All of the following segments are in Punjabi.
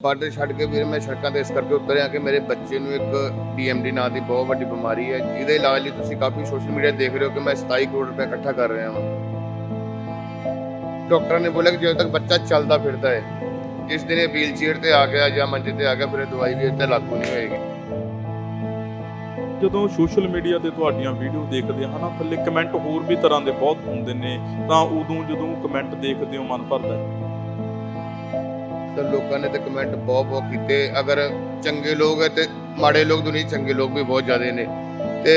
ਬਾਰਡਰ ਛੱਡ ਕੇ ਵੀਰ ਮੈਂ ਸੜਕਾਂ ਤੇ ਇਸ ਕਰਕੇ ਉਤਰਿਆ ਕਿ ਮੇਰੇ ਬੱਚੇ ਨੂੰ ਇੱਕ ਡੀਐਮਡੀ ਨਾਂ ਦੀ ਬਹੁਤ ਵੱਡੀ ਬਿਮਾਰੀ ਹੈ, ਜਿਹਦੇ ਇਲਾਜ ਲਈ ਤੁਸੀਂ ਕਾਫੀ ਸੋਸ਼ਲ ਮੀਡੀਆ ਦੇਖ ਰਹੇ ਹੋ ਕਿ ਮੈਂ 27 ਕਰੋੜ ਰੁਪਏ ਇਕੱਠਾ ਕਰ ਰਿਹਾ ਹਾਂ ਡਾਕਟਰਾਂ ਨੇ ਬੋਲਿਆ ਕਿ ਜਦੋਂ ਤੱਕ ਬੱਚਾ ਚੱਲਦਾ ਫਿਰਦਾ ਹੈ, ਜਿਸ ਦਿਨ ਇਹ ਵੀਲਚੇਅਰ ਤੇ ਆ ਗਿਆ ਜਾਂ ਮੰਜੇ ਤੇ ਆ ਗਿਆ, ਫਿਰ ਇਹ ਦਵਾਈ ਵੀ ਇੱਥੇ ਲਾਗੂ ਨਹੀਂ ਹੋਏਗੀ ਜਦੋਂ ਸੋਸ਼ਲ ਮੀਡੀਆ ਤੇ ਤੁਹਾਡੀਆਂ ਵੀਡੀਓ ਦੇਖਦੇ ਹਾਂ ਨਾ, ਥੱਲੇ ਕਮੈਂਟ ਹੋਰ ਵੀ ਤਰ੍ਹਾਂ ਦੇ ਬਹੁਤ ਹੁੰਦੇ ਨੇ, ਤਾਂ ਉਦੋਂ ਜਦੋਂ ਕਮੈਂਟ ਦੇਖਦੇ ਹੋ, ਮਨ ਭਰਦਾ ਹੈ। ਤਾਂ ਲੋਕਾਂ ਨੇ ਤੇ ਕਮੈਂਟ ਬਹੁਤ ਬਹੁਤ ਕੀਤੇ। ਅਗਰ ਚੰਗੇ ਲੋਕ ਹੈ ਤੇ ਮਾੜੇ ਲੋਕ ਦੁਨੀਆ ਚੰਗੇ ਲੋਕ ਵੀ ਬਹੁਤ ਜ਼ਿਆਦੇ ਨੇ। ਤੇ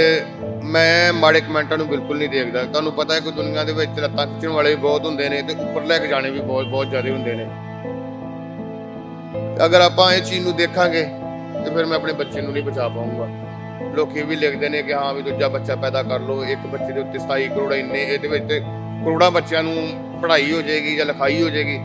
ਮੈਂ ਮਾੜੇ ਕਮੈਂਟਾਂ ਨੂੰ ਬਿਲਕੁਲ ਨਹੀਂ ਦੇਖਦਾ। ਤੁਹਾਨੂੰ ਪਤਾ ਹੈ ਕਿ ਦੁਨੀਆ ਦੇ ਵਿੱਚ ਲੱਤਾਂ ਖਿੱਚਣ ਵਾਲੇ ਵੀ ਬਹੁਤ ਹੁੰਦੇ ਨੇ ਤੇ ਉੱਪਰ ਲੈ ਕੇ ਜਾਣੇ ਵੀ ਬਹੁਤ ਬਹੁਤ ਜ਼ਿਆਦੇ ਹੁੰਦੇ ਨੇ। ਅਗਰ ਆਪਾਂ ਇਹ ਚੀਜ਼ ਨੂੰ ਦੇਖਾਂਗੇ, ਤੇ ਫਿਰ ਮੈਂ ਆਪਣੇ ਬੱਚੇ ਨੂੰ ਨਹੀਂ ਬਚਾ ਪਾਉਂਗਾ ਲੋਕੀ ਵੀ ਲਿਖਦੇ ਨੇ ਕਿ ਹਾਂ ਵੀ ਦੂਜਾ ਬੱਚਾ ਪੈਦਾ ਕਰ ਲਓ, ਇੱਕ ਬੱਚੇ ਦੇ ਉੱਤੇ 27 ਕਰੋੜ ਇੰਨੇ, ਇਹਦੇ ਵਿੱਚ ਕਰੋੜਾਂ ਬੱਚਿਆਂ ਨੂੰ ਪੜ੍ਹਾਈ ਹੋ ਜਾਏਗੀ ਜਾਂ ਲਿਖਾਈ ਹੋ ਜਾਏਗੀ।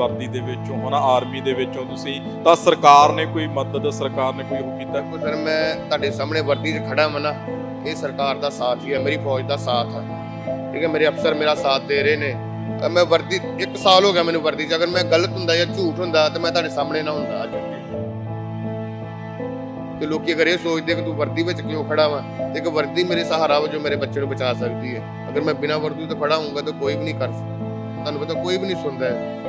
ਵਰਦੀ ਦੇ ਵਿੱਚੋਂ ਹਨਾ, ਆਰਮੀ ਦੇ ਵਿੱਚੋਂ ਤੁਸੀਂ, ਤਾਂ ਸਰਕਾਰ ਨੇ ਕੋਈ ਮਦਦ, ਸਰਕਾਰ ਨੇ ਕੋਈ ਉਹ ਕੀਤਾ? ਦੇਖੋ ਸਰ ਮੈਂ ਤੁਹਾਡੇ ਸਾਹਮਣੇ ਵਰਦੀ 'ਚ ਖੜਾ ਹਾਂ ਇਹ ਸਰਕਾਰ ਦਾ ਸਾਥ ਹੀ ਹੈ, ਮੇਰੀ ਫੌਜ ਦਾ ਸਾਥ ਹੈ ਠੀਕ ਹੈ, ਮੇਰੇ ਅਫਸਰ ਮੇਰਾ ਸਾਥ ਦੇ ਰਹੇ ਨੇ। ਮੈਂ ਵਰਦੀ, ਇੱਕ ਸਾਲ ਹੋ ਗਿਆ ਮੈਨੂੰ ਵਰਦੀ 'ਚ, ਅਗਰ ਮੈਂ ਗਲਤ ਹੁੰਦਾ ਜਾਂ ਝੂਠ ਹੁੰਦਾ, ਤਾਂ ਮੈਂ ਤੁਹਾਡੇ ਸਾਹਮਣੇ ਨਾ ਹੁੰਦਾ ਅੱਜ। ਤੇ ਲੋਕੀ ਅਗਰ ਇਹ ਸੋਚਦੇ ਕਿ ਤੂੰ ਵਰਦੀ ਵਿੱਚ ਕਿਉਂ ਖੜਾ ਵਾ, ਤੇ ਇੱਕ ਵਰਦੀ ਮੇਰੇ ਸਹਾਰਾ ਵਜੋਂ ਮੇਰੇ ਬੱਚੇ ਨੂੰ ਬਚਾ ਸਕਦੀ ਹੈ। ਅਗਰ ਮੈਂ ਬਿਨਾਂ ਵਰਦੀ ਤੋਂ ਖੜਾ ਹੋਊਂਗਾ, ਤਾਂ ਕੋਈ ਵੀ ਨਹੀਂ ਕਰ ਸਕਦਾ। ਤੁਹਾਨੂੰ ਪਤਾ, ਕੋਈ ਵੀ ਨਹੀਂ ਸੁਣਦਾ ਹੈ।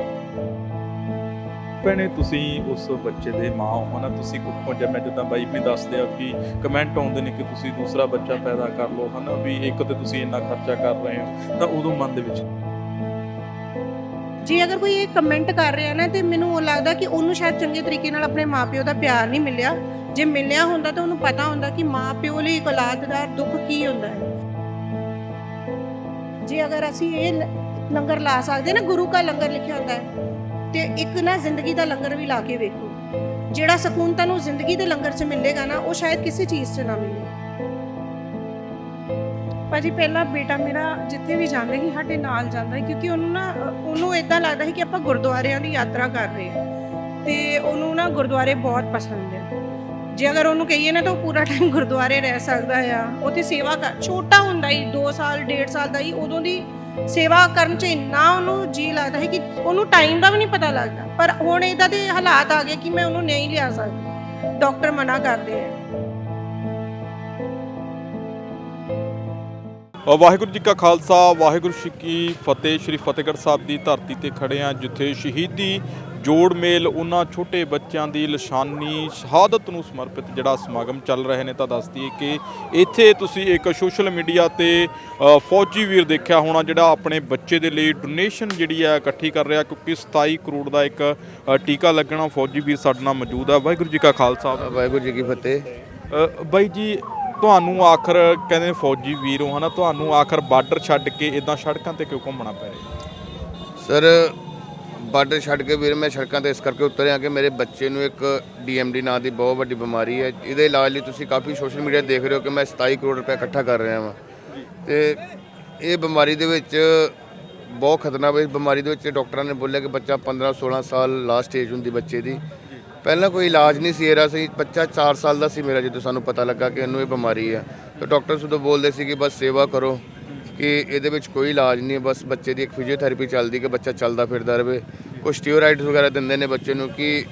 ਭੈਣੇ, ਤੁਸੀਂ ਉਸ ਬੱਚੇ ਦੇ ਮਾਂ ਹੋ ਹਨਾ ਤੁਸੀਂ ਕੁੱਖੋਂ ਜਿਵੇਂ ਜਿੱਦਾਂ ਬਾਈ ਵੀ ਦੱਸਦੇ ਆ ਕਿ ਕਮੈਂਟ ਆਉਂਦੇ ਨੇ ਕਿ ਤੁਸੀਂ ਦੂਸਰਾ ਬੱਚਾ ਪੈਦਾ ਕਰ ਲਓ, ਹਨਾ, ਵੀ ਇੱਕ ਤੇ ਤੁਸੀਂ ਇੰਨਾ ਖਰਚਾ ਕਰ ਰਹੇ ਹੋ, ਤਾਂ ਉਦੋਂ ਮਨ ਦੇ ਵਿੱਚ ਜੇ ਅਗਰ ਕੋਈ ਇਹ ਕਮੈਂਟ ਕਰ ਰਿਹਾ ਨਾ, ਤੇ ਮੈਨੂੰ ਉਹ ਲੱਗਦਾ ਕਿ ਉਹਨੂੰ ਸ਼ਾਇਦ ਚੰਗੇ ਤਰੀਕੇ ਨਾਲ ਆਪਣੇ ਮਾਪਿਓ ਦਾ ਪਿਆਰ ਨਹੀਂ ਮਿਲਿਆ। ਜੇ ਮਿਲਿਆ ਹੁੰਦਾ, ਤਾਂ ਉਹਨੂੰ ਪਤਾ ਹੁੰਦਾ ਕਿ ਮਾਪਿਓ ਲਈ ਇੱਕ ਔਲਾਦ ਦਾ ਦੁੱਖ ਕੀ ਹੁੰਦਾ ਹੈ। ਜੇ ਅਗਰ ਅਸੀਂ ਇਹ ਲੰਗਰ ਲਾ ਸਕਦੇ ਨਾ, ਗੁਰੂ ਕਾ ਲੰਗਰ ਲਿਖਿਆ ਹੁੰਦਾ ਹੈ ਤੇ ਇੱਕ ਨਾ ਜ਼ਿੰਦਗੀ ਦਾ ਲੰਗਰ ਵੀ ਲਾ ਕੇ ਵੇਖੋ। ਜਿਹੜਾ ਸਕੂਨ ਤੁਹਾਨੂੰ ਜ਼ਿੰਦਗੀ ਦੇ ਲੰਗਰ 'ਚ ਮਿਲੇਗਾ ਨਾ, ਉਹ ਸ਼ਾਇਦ ਕਿਸੇ ਚੀਜ਼ 'ਚ ਨਾ ਮਿਲੇ। ਭਾਜੀ, ਪਹਿਲਾ ਬੇਟਾ ਮੇਰਾ ਜਿੱਥੇ ਵੀ ਜਾਂਦਾ ਸੀ, ਸਾਡੇ ਨਾਲ ਜਾਂਦਾ ਸੀ, ਕਿਉਂਕਿ ਉਹਨੂੰ ਨਾ, ਉਹਨੂੰ ਇਦਾਂ ਲੱਗਦਾ ਸੀ ਕਿ ਆਪਾਂ ਗੁਰਦੁਆਰਿਆਂ ਦੀ ਯਾਤਰਾ ਕਰ ਰਹੇ ਹਾਂ। ਤੇ ਉਹਨੂੰ ਨਾ ਗੁਰਦੁਆਰੇ ਬਹੁਤ ਪਸੰਦ ਹੈ ਜੇ ਅਗਰ ਉਹਨੂੰ ਕਹੀਏ ਨਾ, ਤਾਂ ਉਹ ਪੂਰਾ ਟਾਈਮ ਗੁਰਦੁਆਰੇ ਰਹਿ ਸਕਦਾ ਆ। ਉੱਥੇ ਸੇਵਾ ਕਰ, ਛੋਟਾ ਹੁੰਦਾ ਹੀ 2 ਸਾਲ 1.5 ਸਾਲ ਦਾ ਹੀ ਉਦੋਂ ਦੀ ਸੇਵਾ ਕਰਨ 'ਚ ਇੰਨਾ ਉਹਨੂੰ ਜੀ ਲੱਗਦਾ ਹੈ ਕਿ ਉਹਨੂੰ ਟਾਈਮ ਦਾ ਵੀ ਨਹੀਂ ਪਤਾ ਲੱਗਦਾ। ਪਰ ਹੁਣ ਇਦਾਂ ਦੇ ਹਾਲਾਤ ਆ ਗਏ ਕਿ ਮੈਂ ਉਹਨੂੰ ਨਹੀਂ ਲਿਆ ਸਕਦੀ। ਡਾਕਟਰ ਮਨਾ ਕਰਦੇ ਆ। ਵਾਹਿਗੁਰੂ ਜੀ ਕਾ ਖਾਲਸਾ, ਵਾਹਿਗੁਰੂ ਜੀ ਕੀ ਫਤਿਹ। ਸ੍ਰੀ ਫਤਿਹਗੜ੍ਹ ਸਾਹਿਬ ਦੀ ਧਰਤੀ ਤੇ ਖੜੇ ਆ ਜਿੱਥੇ ਸ਼ਹੀਦੀ ਜੋੜ ਮੇਲ ਉਹਨਾਂ ਛੋਟੇ ਬੱਚਿਆਂ ਦੀ ਲਿਸ਼ਾਨੀ ਸ਼ਹਾਦਤ ਨੂੰ ਸਮਰਪਿਤ ਜਿਹੜਾ ਸਮਾਗਮ ਚੱਲ ਰਹੇ ਨੇ ਤਾਂ ਦੱਸ ਦਈਏ ਕਿ ਇੱਥੇ ਤੁਸੀਂ ਇੱਕ ਸੋਸ਼ਲ ਮੀਡੀਆ ਤੇ ਫੌਜੀ ਵੀਰ ਦੇਖਿਆ ਹੋਣਾ ਜਿਹੜਾ ਆਪਣੇ ਬੱਚੇ ਦੇ ਲਈ ਡੋਨੇਸ਼ਨ ਜਿਹੜੀ ਹੈ ਇਕੱਠੀ ਕਰ ਰਿਹਾ ਕਿਉਂਕਿ 27 ਕਰੋੜ ਦਾ ਇੱਕ ਟੀਕਾ ਲੱਗਣਾ ਫੌਜੀ ਵੀਰ ਸਾਡੇ ਨਾਲ ਮੌਜੂਦ ਹੈ। ਵਾਹਿਗੁਰੂ ਜੀ ਕਾ ਖਾਲਸਾ। ਵਾਹਿਗੁਰੂ ਜੀ ਕੀ ਫਤਿਹ। ਬਾਈ ਜੀ ਤੁਹਾਨੂੰ ਆਖਰ ਕਹਿੰਦੇ ਨੇ ਫੌਜੀ ਵੀਰ ਹੋ ਹਨਾ? ਤੁਹਾਨੂੰ ਆਖਰ ਬਾਰਡਰ ਛੱਡ ਕੇ ਇਦਾਂ ਸੜਕਾਂ ਤੇ ਕਿਉਂ ਘੁੰਮਣਾ ਪੈ ਰਿਹਾ? ਸਰ ਬਾਰਡਰ ਛੱਡ ਕੇ ਵੀਰ ਮੈਂ ਸੜਕਾਂ ਤੇ ਇਸ ਕਰਕੇ ਉਤਰਿਆ ਕਿ ਮੇਰੇ ਬੱਚੇ ਨੂੰ ਇੱਕ ਡੀਐਮਡੀ ਨਾਂ ਦੀ ਬਹੁਤ ਵੱਡੀ ਬਿਮਾਰੀ ਹੈ। ਇਹਦੇ ਇਲਾਜ ਲਈ ਤੁਸੀਂ ਕਾਫੀ ਸੋਸ਼ਲ ਮੀਡੀਆ ਦੇਖ ਰਹੇ ਹੋ ਕਿ ਮੈਂ 27 ਕਰੋੜ ਰੁਪਏ ਇਕੱਠਾ ਕਰ ਰਿਹਾ ਹਾਂ ਤੇ ਇਹ ਬਿਮਾਰੀ ਦੇ ਵਿੱਚ ਬਹੁਤ ਖਤਰਨਾਕ ਹੈ। ਇਸ ਬਿਮਾਰੀ ਦੇ ਵਿੱਚ ਡਾਕਟਰਾਂ ਨੇ ਬੋਲਿਆ ਕਿ ਬੱਚਾ 15 16 ਸਾਲ ਲਾਸਟ ਸਟੇਜ ਹੁੰਦੀ ਬੱਚੇ ਦੀ। ਪਹਿਲਾਂ ਕੋਈ ਇਲਾਜ ਨਹੀਂ ਸੀ ਇਹਦਾ ਸੀ, ਬੱਚਾ 4 ਸਾਲ ਦਾ ਸੀ ਮੇਰਾ ਜਦੋਂ ਸਾਨੂੰ ਪਤਾ ਲੱਗਾ ਕਿ ਇਹਨੂੰ ਇਹ ਬਿਮਾਰੀ ਹੈ। ਤਾਂ ਡਾਕਟਰ ਸੁਦੋਂ ਬੋਲਦੇ ਸੀ ਕਿ ਬਸ ਸੇਵਾ ਕਰੋ। ਕਿ ਇਹਦੇ ਵਿੱਚ ਕੋਈ ਇਲਾਜ ਨਹੀਂ ਹੈ ਬਸ ਬੱਚੇ ਦੀ ਇੱਕ ਫਿਜ਼ੀਓਥੈਰੇਪੀ ਚੱਲਦੀ ਕਿ ਬੱਚਾ ਚੱਲਦਾ ਫਿਰਦਾ ਰਹੇ ਕੁਝ ਸਟੀਰੋਇਡਸ ਵਗੈਰਾ ਦਿੰਦੇ ਨੇ ਬੱਚੇ ਨੂੰ ਕਿ,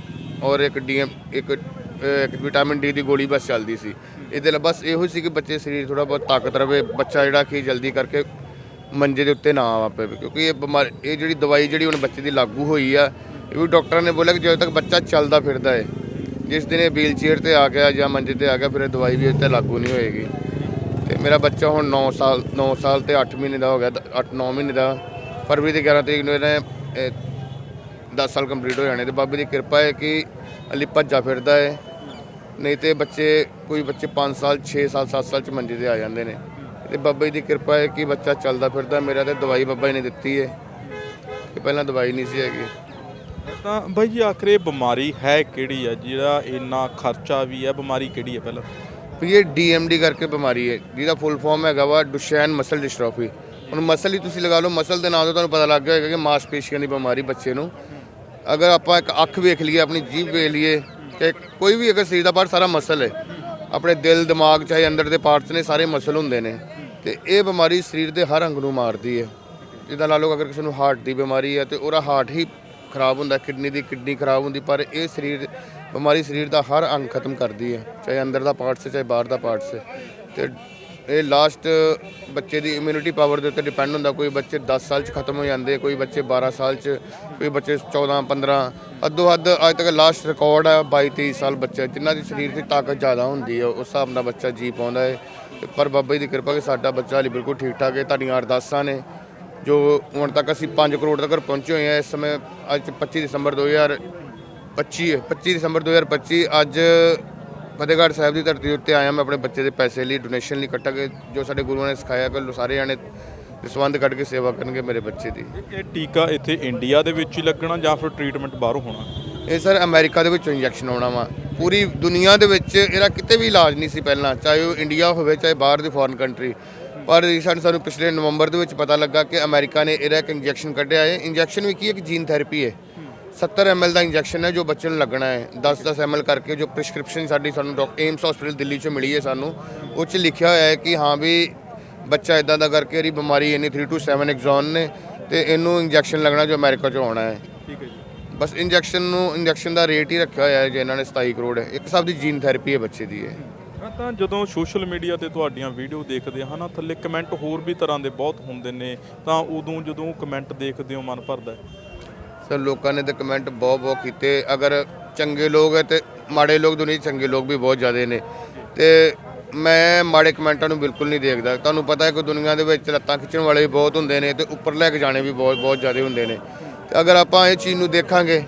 ਔਰ ਇੱਕ ਡੀਐਮ ਇੱਕ ਇੱਕ ਵਿਟਾਮਿਨ ਡੀ ਦੀ ਗੋਲੀ ਬਸ ਚੱਲਦੀ ਸੀ। ਇਹਦੇ ਲਈ ਬਸ ਇਹੋ ਸੀ ਕਿ ਬੱਚੇ ਸਰੀਰ ਥੋੜਾ ਬਹੁਤ ਤਾਕਤ ਰਵੇ, ਬੱਚਾ ਜਿਹੜਾ ਕਿ ਜਲਦੀ ਕਰਕੇ ਮੰਜੇ ਦੇ ਉੱਤੇ ਨਾ ਆ ਪਵੇ ਕਿਉਂਕਿ ਇਹ ਬਿਮਾਰੀ, ਇਹ ਜਿਹੜੀ ਦਵਾਈ ਜਿਹੜੀ ਹੁਣ ਬੱਚੇ ਦੀ ਲਾਗੂ ਹੋਈ ਆ, ਇਹ ਵੀ ਡਾਕਟਰਾਂ ਨੇ ਬੋਲਿਆ ਕਿ ਜਦੋਂ ਤੱਕ ਬੱਚਾ ਚੱਲਦਾ ਫਿਰਦਾ ਹੈ ਜਿਸ ਦਿਨ ਇਹ ਵੀਲ ਚੇਅਰ ਤੇ ਆ ਗਿਆ ਜਾਂ ਮੰਜੇ ਤੇ ਆ ਗਿਆ, ਫਿਰ ਇਹ ਦਵਾਈ ਵੀ ਉੱਤੇ ਲਾਗੂ ਨਹੀਂ ਹੋਏਗੀ। ਤੇ ਮੇਰਾ ਬੱਚਾ ਹੁਣ 9 ਸਾਲ 9 ਸਾਲ ਤੇ 8 ਮਹੀਨੇ ਦਾ ਹੋ ਗਿਆ 8-9 ਮਹੀਨੇ ਦਾ। ਫਰਵਰੀ ਦੀ 11 ਤਰੀਕ ਨੂੰ ਇਹਨੇ 10 ਸਾਲ ਕੰਪਲੀਟ ਹੋ ਜਾਣੇ ਤੇ ਬਾਬੇ ਦੀ ਕਿਰਪਾ ਹੈ ਕਿ ਅਲੀ ਭੱਜਾ ਫਿਰਦਾ ਹੈ। ਨਹੀਂ ਤੇ ਬੱਚੇ, ਕੋਈ ਬੱਚੇ 5 ਸਾਲ 6 ਸਾਲ 7 ਸਾਲ ਚ ਮੰਜੇ ਤੇ ਆ ਜਾਂਦੇ ਨੇ। ਤੇ ਬਾਬਾ ਜੀ ਦੀ ਕਿਰਪਾ ਹੈ ਕਿ ਬੱਚਾ ਚੱਲਦਾ ਫਿਰਦਾ, ਮੇਰਾ ਤੇ ਦਵਾਈ ਬਾਬਾ ਜੀ ਨੇ ਦਿੱਤੀ ਹੈ। ਕਿ ਪਹਿਲਾਂ ਦਵਾਈ ਨਹੀਂ ਸੀ ਹੈਗੀ। ਤਾਂ ਬਾਈ ਜੀ, ਆਖਰੇ ਬਿਮਾਰੀ ਹੈ ਕਿਹੜੀ ਆ? ਜਿਹੜਾ ਇੰਨਾ ਖਰਚਾ ਵੀ ਹੈ ਬਿਮਾਰੀ ਕਿਹੜੀ ਹੈ ਪਹਿਲਾਂ? ਵੀ ਇਹ ਡੀਐਮਡੀ ਕਰਕੇ ਬਿਮਾਰੀ ਹੈ, ਜਿਹਦਾ ਫੁੱਲ ਫਾਰਮ ਹੈਗਾ ਵਾ ਡੁਸ਼ੈਨ ਮਸਲ ਡਿਸਟ੍ਰੋਫੀ ਹੁਣ ਮਸਲ ਹੀ ਤੁਸੀਂ ਲਗਾ ਲਓ ਮਸਲ ਦੇ ਨਾਂ ਤੋਂ ਤੁਹਾਨੂੰ ਪਤਾ ਲੱਗ ਗਿਆ ਹੋਵੇਗਾ ਕਿ ਮਾਸਪੇਸ਼ੀਆਂ ਦੀ ਬਿਮਾਰੀ ਬੱਚੇ ਨੂੰ। ਅਗਰ ਆਪਾਂ ਇੱਕ ਅੱਖ ਵੇਖ ਲਈਏ, ਆਪਣੀ ਜੀਭ ਵੇਖ ਲਈਏ ਕਿ ਕੋਈ ਵੀ ਅਗਰ ਸਰੀਰ ਦਾ ਪਾਰਟ ਸਾਰਾ ਮਸਲ ਹੈ। ਆਪਣੇ ਦਿਲ, ਦਿਮਾਗ ਚਾਹੇ ਅੰਦਰ ਦੇ ਪਾਰਟਸ ਨੇ, ਸਾਰੇ ਮਸਲ ਹੁੰਦੇ ਨੇ। ਤੇ ਇਹ ਬਿਮਾਰੀ ਸਰੀਰ ਦੇ ਹਰ ਅੰਗ ਨੂੰ ਮਾਰਦੀ ਹੈ। ਜਿੱਦਾਂ ਲਾ ਲਓ, ਅਗਰ ਕਿਸੇ ਨੂੰ ਹਾਰਟ ਦੀ ਬਿਮਾਰੀ ਹੈ, ਤੇ ਉਹਦਾ ਹਾਰਟ ਹੀ ਖਰਾਬ ਹੁੰਦਾ, ਕਿਡਨੀ ਦੀ ਕਿਡਨੀ ਖਰਾਬ ਹੁੰਦੀ, ਪਰ ਇਹ ਸਰੀਰ, ਬਿਮਾਰੀ ਸਰੀਰ ਦਾ ਹਰ ਅੰਗ ਖਤਮ ਕਰਦੀ ਹੈ, ਚਾਹੇ ਅੰਦਰ ਦਾ ਪਾਰਟਸ ਚਾਹੇ ਬਾਹਰ ਦਾ ਪਾਰਟਸ ਤੇ ਇਹ ਲਾਸਟ ਬੱਚੇ ਦੀ ਇਮਿਊਨਿਟੀ ਪਾਵਰ ਦੇ ਉੱਤੇ ਡਿਪੈਂਡ ਹੁੰਦਾ, ਕੋਈ ਬੱਚੇ 10 ਸਾਲ 'ਚ ਖਤਮ ਹੋ ਜਾਂਦੇ, ਕੋਈ ਬੱਚੇ 12 ਸਾਲ 'ਚ, ਕੋਈ ਬੱਚੇ 14 15 ਅੱਧੋ ਅੱਧ ਅੱਜ ਤੱਕ ਲਾਸਟ ਰਿਕਾਰਡ ਹੈ 22 23 ਸਾਲ ਬੱਚਾ, ਜਿਨ੍ਹਾਂ ਦੀ ਸਰੀਰ ਦੀ ਤਾਕਤ ਜ਼ਿਆਦਾ ਹੁੰਦੀ ਹੈ, ਉਸ ਹਿਸਾਬ ਨਾਲ ਬੱਚਾ ਜੀ ਪਾਉਂਦਾ ਹੈ। ਪਰ ਬਾਬਾ ਜੀ ਦੀ ਕਿਰਪਾ ਕਿ ਸਾਡਾ ਬੱਚਾ ਹਾਲੇ ਬਿਲਕੁਲ ਠੀਕ ਠਾਕ ਹੈ, ਤੁਹਾਡੀਆਂ ਅਰਦਾਸਾਂ ਨੇ ਜੋ ਹੁਣ ਤੱਕ ਅਸੀਂ 5 ਕਰੋੜ ਤੱਕ ਪਹੁੰਚੇ ਹੋਏ ਹਾਂ ਇਸ ਸਮੇਂ ਅੱਜ 25 ਦਸੰਬਰ 2025 ਹੈ। 25 ਦਸੰਬਰ 2025 ਅੱਜ ਫਤਿਹਗੜ੍ਹ ਸਾਹਿਬ ਦੀ ਧਰਤੀ ਉੱਤੇ ਆਇਆ ਮੈਂ ਆਪਣੇ ਬੱਚੇ ਦੇ ਪੈਸੇ ਲਈ ਡੋਨੇਸ਼ਨ ਲਈ ਇਕੱਠਾ ਕੇ ਜੋ ਸਾਡੇ ਗੁਰੂਆਂ ਨੇ ਸਿਖਾਇਆ ਕਿ ਸਾਰੇ ਜਾਣੇ ਦਸਵੰਧ ਕੱਢ ਕੇ ਸੇਵਾ ਕਰਨਗੇ ਮੇਰੇ ਬੱਚੇ ਦੀ। ਇਹ ਟੀਕਾ ਇੱਥੇ ਇੰਡੀਆ ਦੇ ਵਿੱਚ ਹੀ ਲੱਗਣਾ ਜਾਂ ਫਿਰ ਟ੍ਰੀਟਮੈਂਟ ਬਾਹਰੋਂ ਹੋਣਾ? ਇਹ ਸਰ ਅਮਰੀਕਾ ਦੇ ਵਿੱਚੋਂ ਇੰਜੈਕਸ਼ਨ ਆਉਣਾ ਵਾ। ਪੂਰੀ ਦੁਨੀਆ ਦੇ ਵਿੱਚ ਇਹਦਾ ਕਿਤੇ ਵੀ ਇਲਾਜ ਨਹੀਂ ਸੀ ਪਹਿਲਾਂ ਚਾਹੇ ਉਹ ਇੰਡੀਆ ਹੋਵੇ ਚਾਹੇ ਬਾਹਰ ਦੀ ਫੋਰਨ ਕੰਟਰੀ ਪਰ ਰੀਸੈਂਟ ਸਾਨੂੰ ਪਿਛਲੇ ਨਵੰਬਰ ਦੇ ਵਿੱਚ ਪਤਾ ਲੱਗਾ ਕਿ ਅਮਰੀਕਾ ਨੇ ਇਹਦਾ ਇੱਕ ਇੰਜੈਕਸ਼ਨ ਕੱਢਿਆ ਹੈ। ਇੰਜੈਕਸ਼ਨ ਵੀ ਕੀ ਹੈ? ਕਿ ਜੀਨ ਥੈਰੇਪੀ ਹੈ। 70 ml ਦਾ ਇੰਜੈਕਸ਼ਨ ਹੈ ਜੋ ਬੱਚੇ ਨੂੰ ਲੱਗਣਾ ਹੈ। 10-10 ml ਕਰਕੇ ਜੋ ਪ੍ਰਿਸਕ੍ਰਿਪਸ਼ਨ ਸਾਡੀ ਸਾਨੂੰ ਡਾਕਟਰ ਏਮਸ ਹਸਪੀਟਲ ਦਿੱਲੀ 'ਚੋਂ ਮਿਲੀ ਹੈ ਸਾਨੂੰ। ਉਹ 'ਚ ਲਿਖਿਆ ਹੋਇਆ ਹੈ ਕਿ ਹਾਂ ਵੀ ਬੱਚਾ ਇਦਾਂ ਦਾ ਕਰਕੇ ਇਹਦੀ ਬਿਮਾਰੀ ਇੰਨੀ 3 to 7 ਐਗਜ਼ੌਨ ਨੇ ਤੇ ਇਹਨੂੰ ਇੰਜੈਕਸ਼ਨ ਲੱਗਣਾ ਜੋ ਅਮਰੀਕਾ 'ਚੋਂ ਆਉਣਾ ਹੈ। ਠੀਕ ਹੈ ਜੀ। ਬਸ ਇੰਜੈਕਸ਼ਨ ਨੂੰ ਇੰਜੈਕਸ਼ਨ ਦਾ ਰੇਟ ਹੀ ਰੱਖਿਆ ਹੋਇਆ ਹੈ ਜੇ ਇਹਨਾਂ ਨੇ 27 ਕਰੋੜ ਹੈ। ਇੱਕ ਹਿਸਾਬ ਦੀ ਜੀਨ ਥੈਰੇਪੀ ਹੈ ਬੱਚੇ ਦੀ ਹਾਂ ਤਾਂ ਜਦੋਂ ਸੋਸ਼ਲ ਮੀਡੀਆ ਤੇ ਤੁਹਾਡੀਆਂ ਵੀਡੀਓ ਦੇਖਦੇ ਹਾਂ ਨਾ ਥੱਲੇ ਕਮੈਂਟ ਹੋਰ ਵੀ ਤਰ੍ਹਾਂ ਦੇ ਬਹੁਤ ਹੁੰਦੇ ਨੇ, ਤਾਂ ਉਦੋਂ ਜਦੋਂ ਕਮੈਂਟ ਦੇਖਦੇ ਹੋ, ਮਨ ਭਰਦਾ ਹੈ? ਸਰ, ਲੋਕਾਂ ਨੇ ਤਾਂ ਕਮੈਂਟ ਬਹੁਤ ਬਹੁਤ ਕੀਤੇ। ਅਗਰ ਚੰਗੇ ਲੋਕ ਹੈ ਤੇ ਮਾੜੇ ਲੋਕ ਦੁਨੀਆ 'ਚ ਚੰਗੇ ਲੋਕ ਵੀ ਬਹੁਤ ਜ਼ਿਆਦੇ ਨੇ। ਤੇ ਮੈਂ ਮਾੜੇ ਕਮੈਂਟਾਂ ਨੂੰ ਬਿਲਕੁਲ ਨਹੀਂ ਦੇਖਦਾ। ਤੁਹਾਨੂੰ ਪਤਾ ਹੈ ਕਿ ਦੁਨੀਆ ਦੇ ਵਿੱਚ ਲੱਤਾਂ ਖਿੱਚਣ ਵਾਲੇ ਵੀ ਬਹੁਤ ਹੁੰਦੇ ਨੇ ਤੇ ਉੱਪਰ ਲੈ ਕੇ ਜਾਣੇ ਵੀ ਬਹੁਤ ਬਹੁਤ ਜ਼ਿਆਦੇ ਹੁੰਦੇ ਨੇ। ਤੇ ਅਗਰ ਆਪਾਂ ਇਹ ਚੀਜ਼ ਨੂੰ ਦੇਖਾਂਗੇ,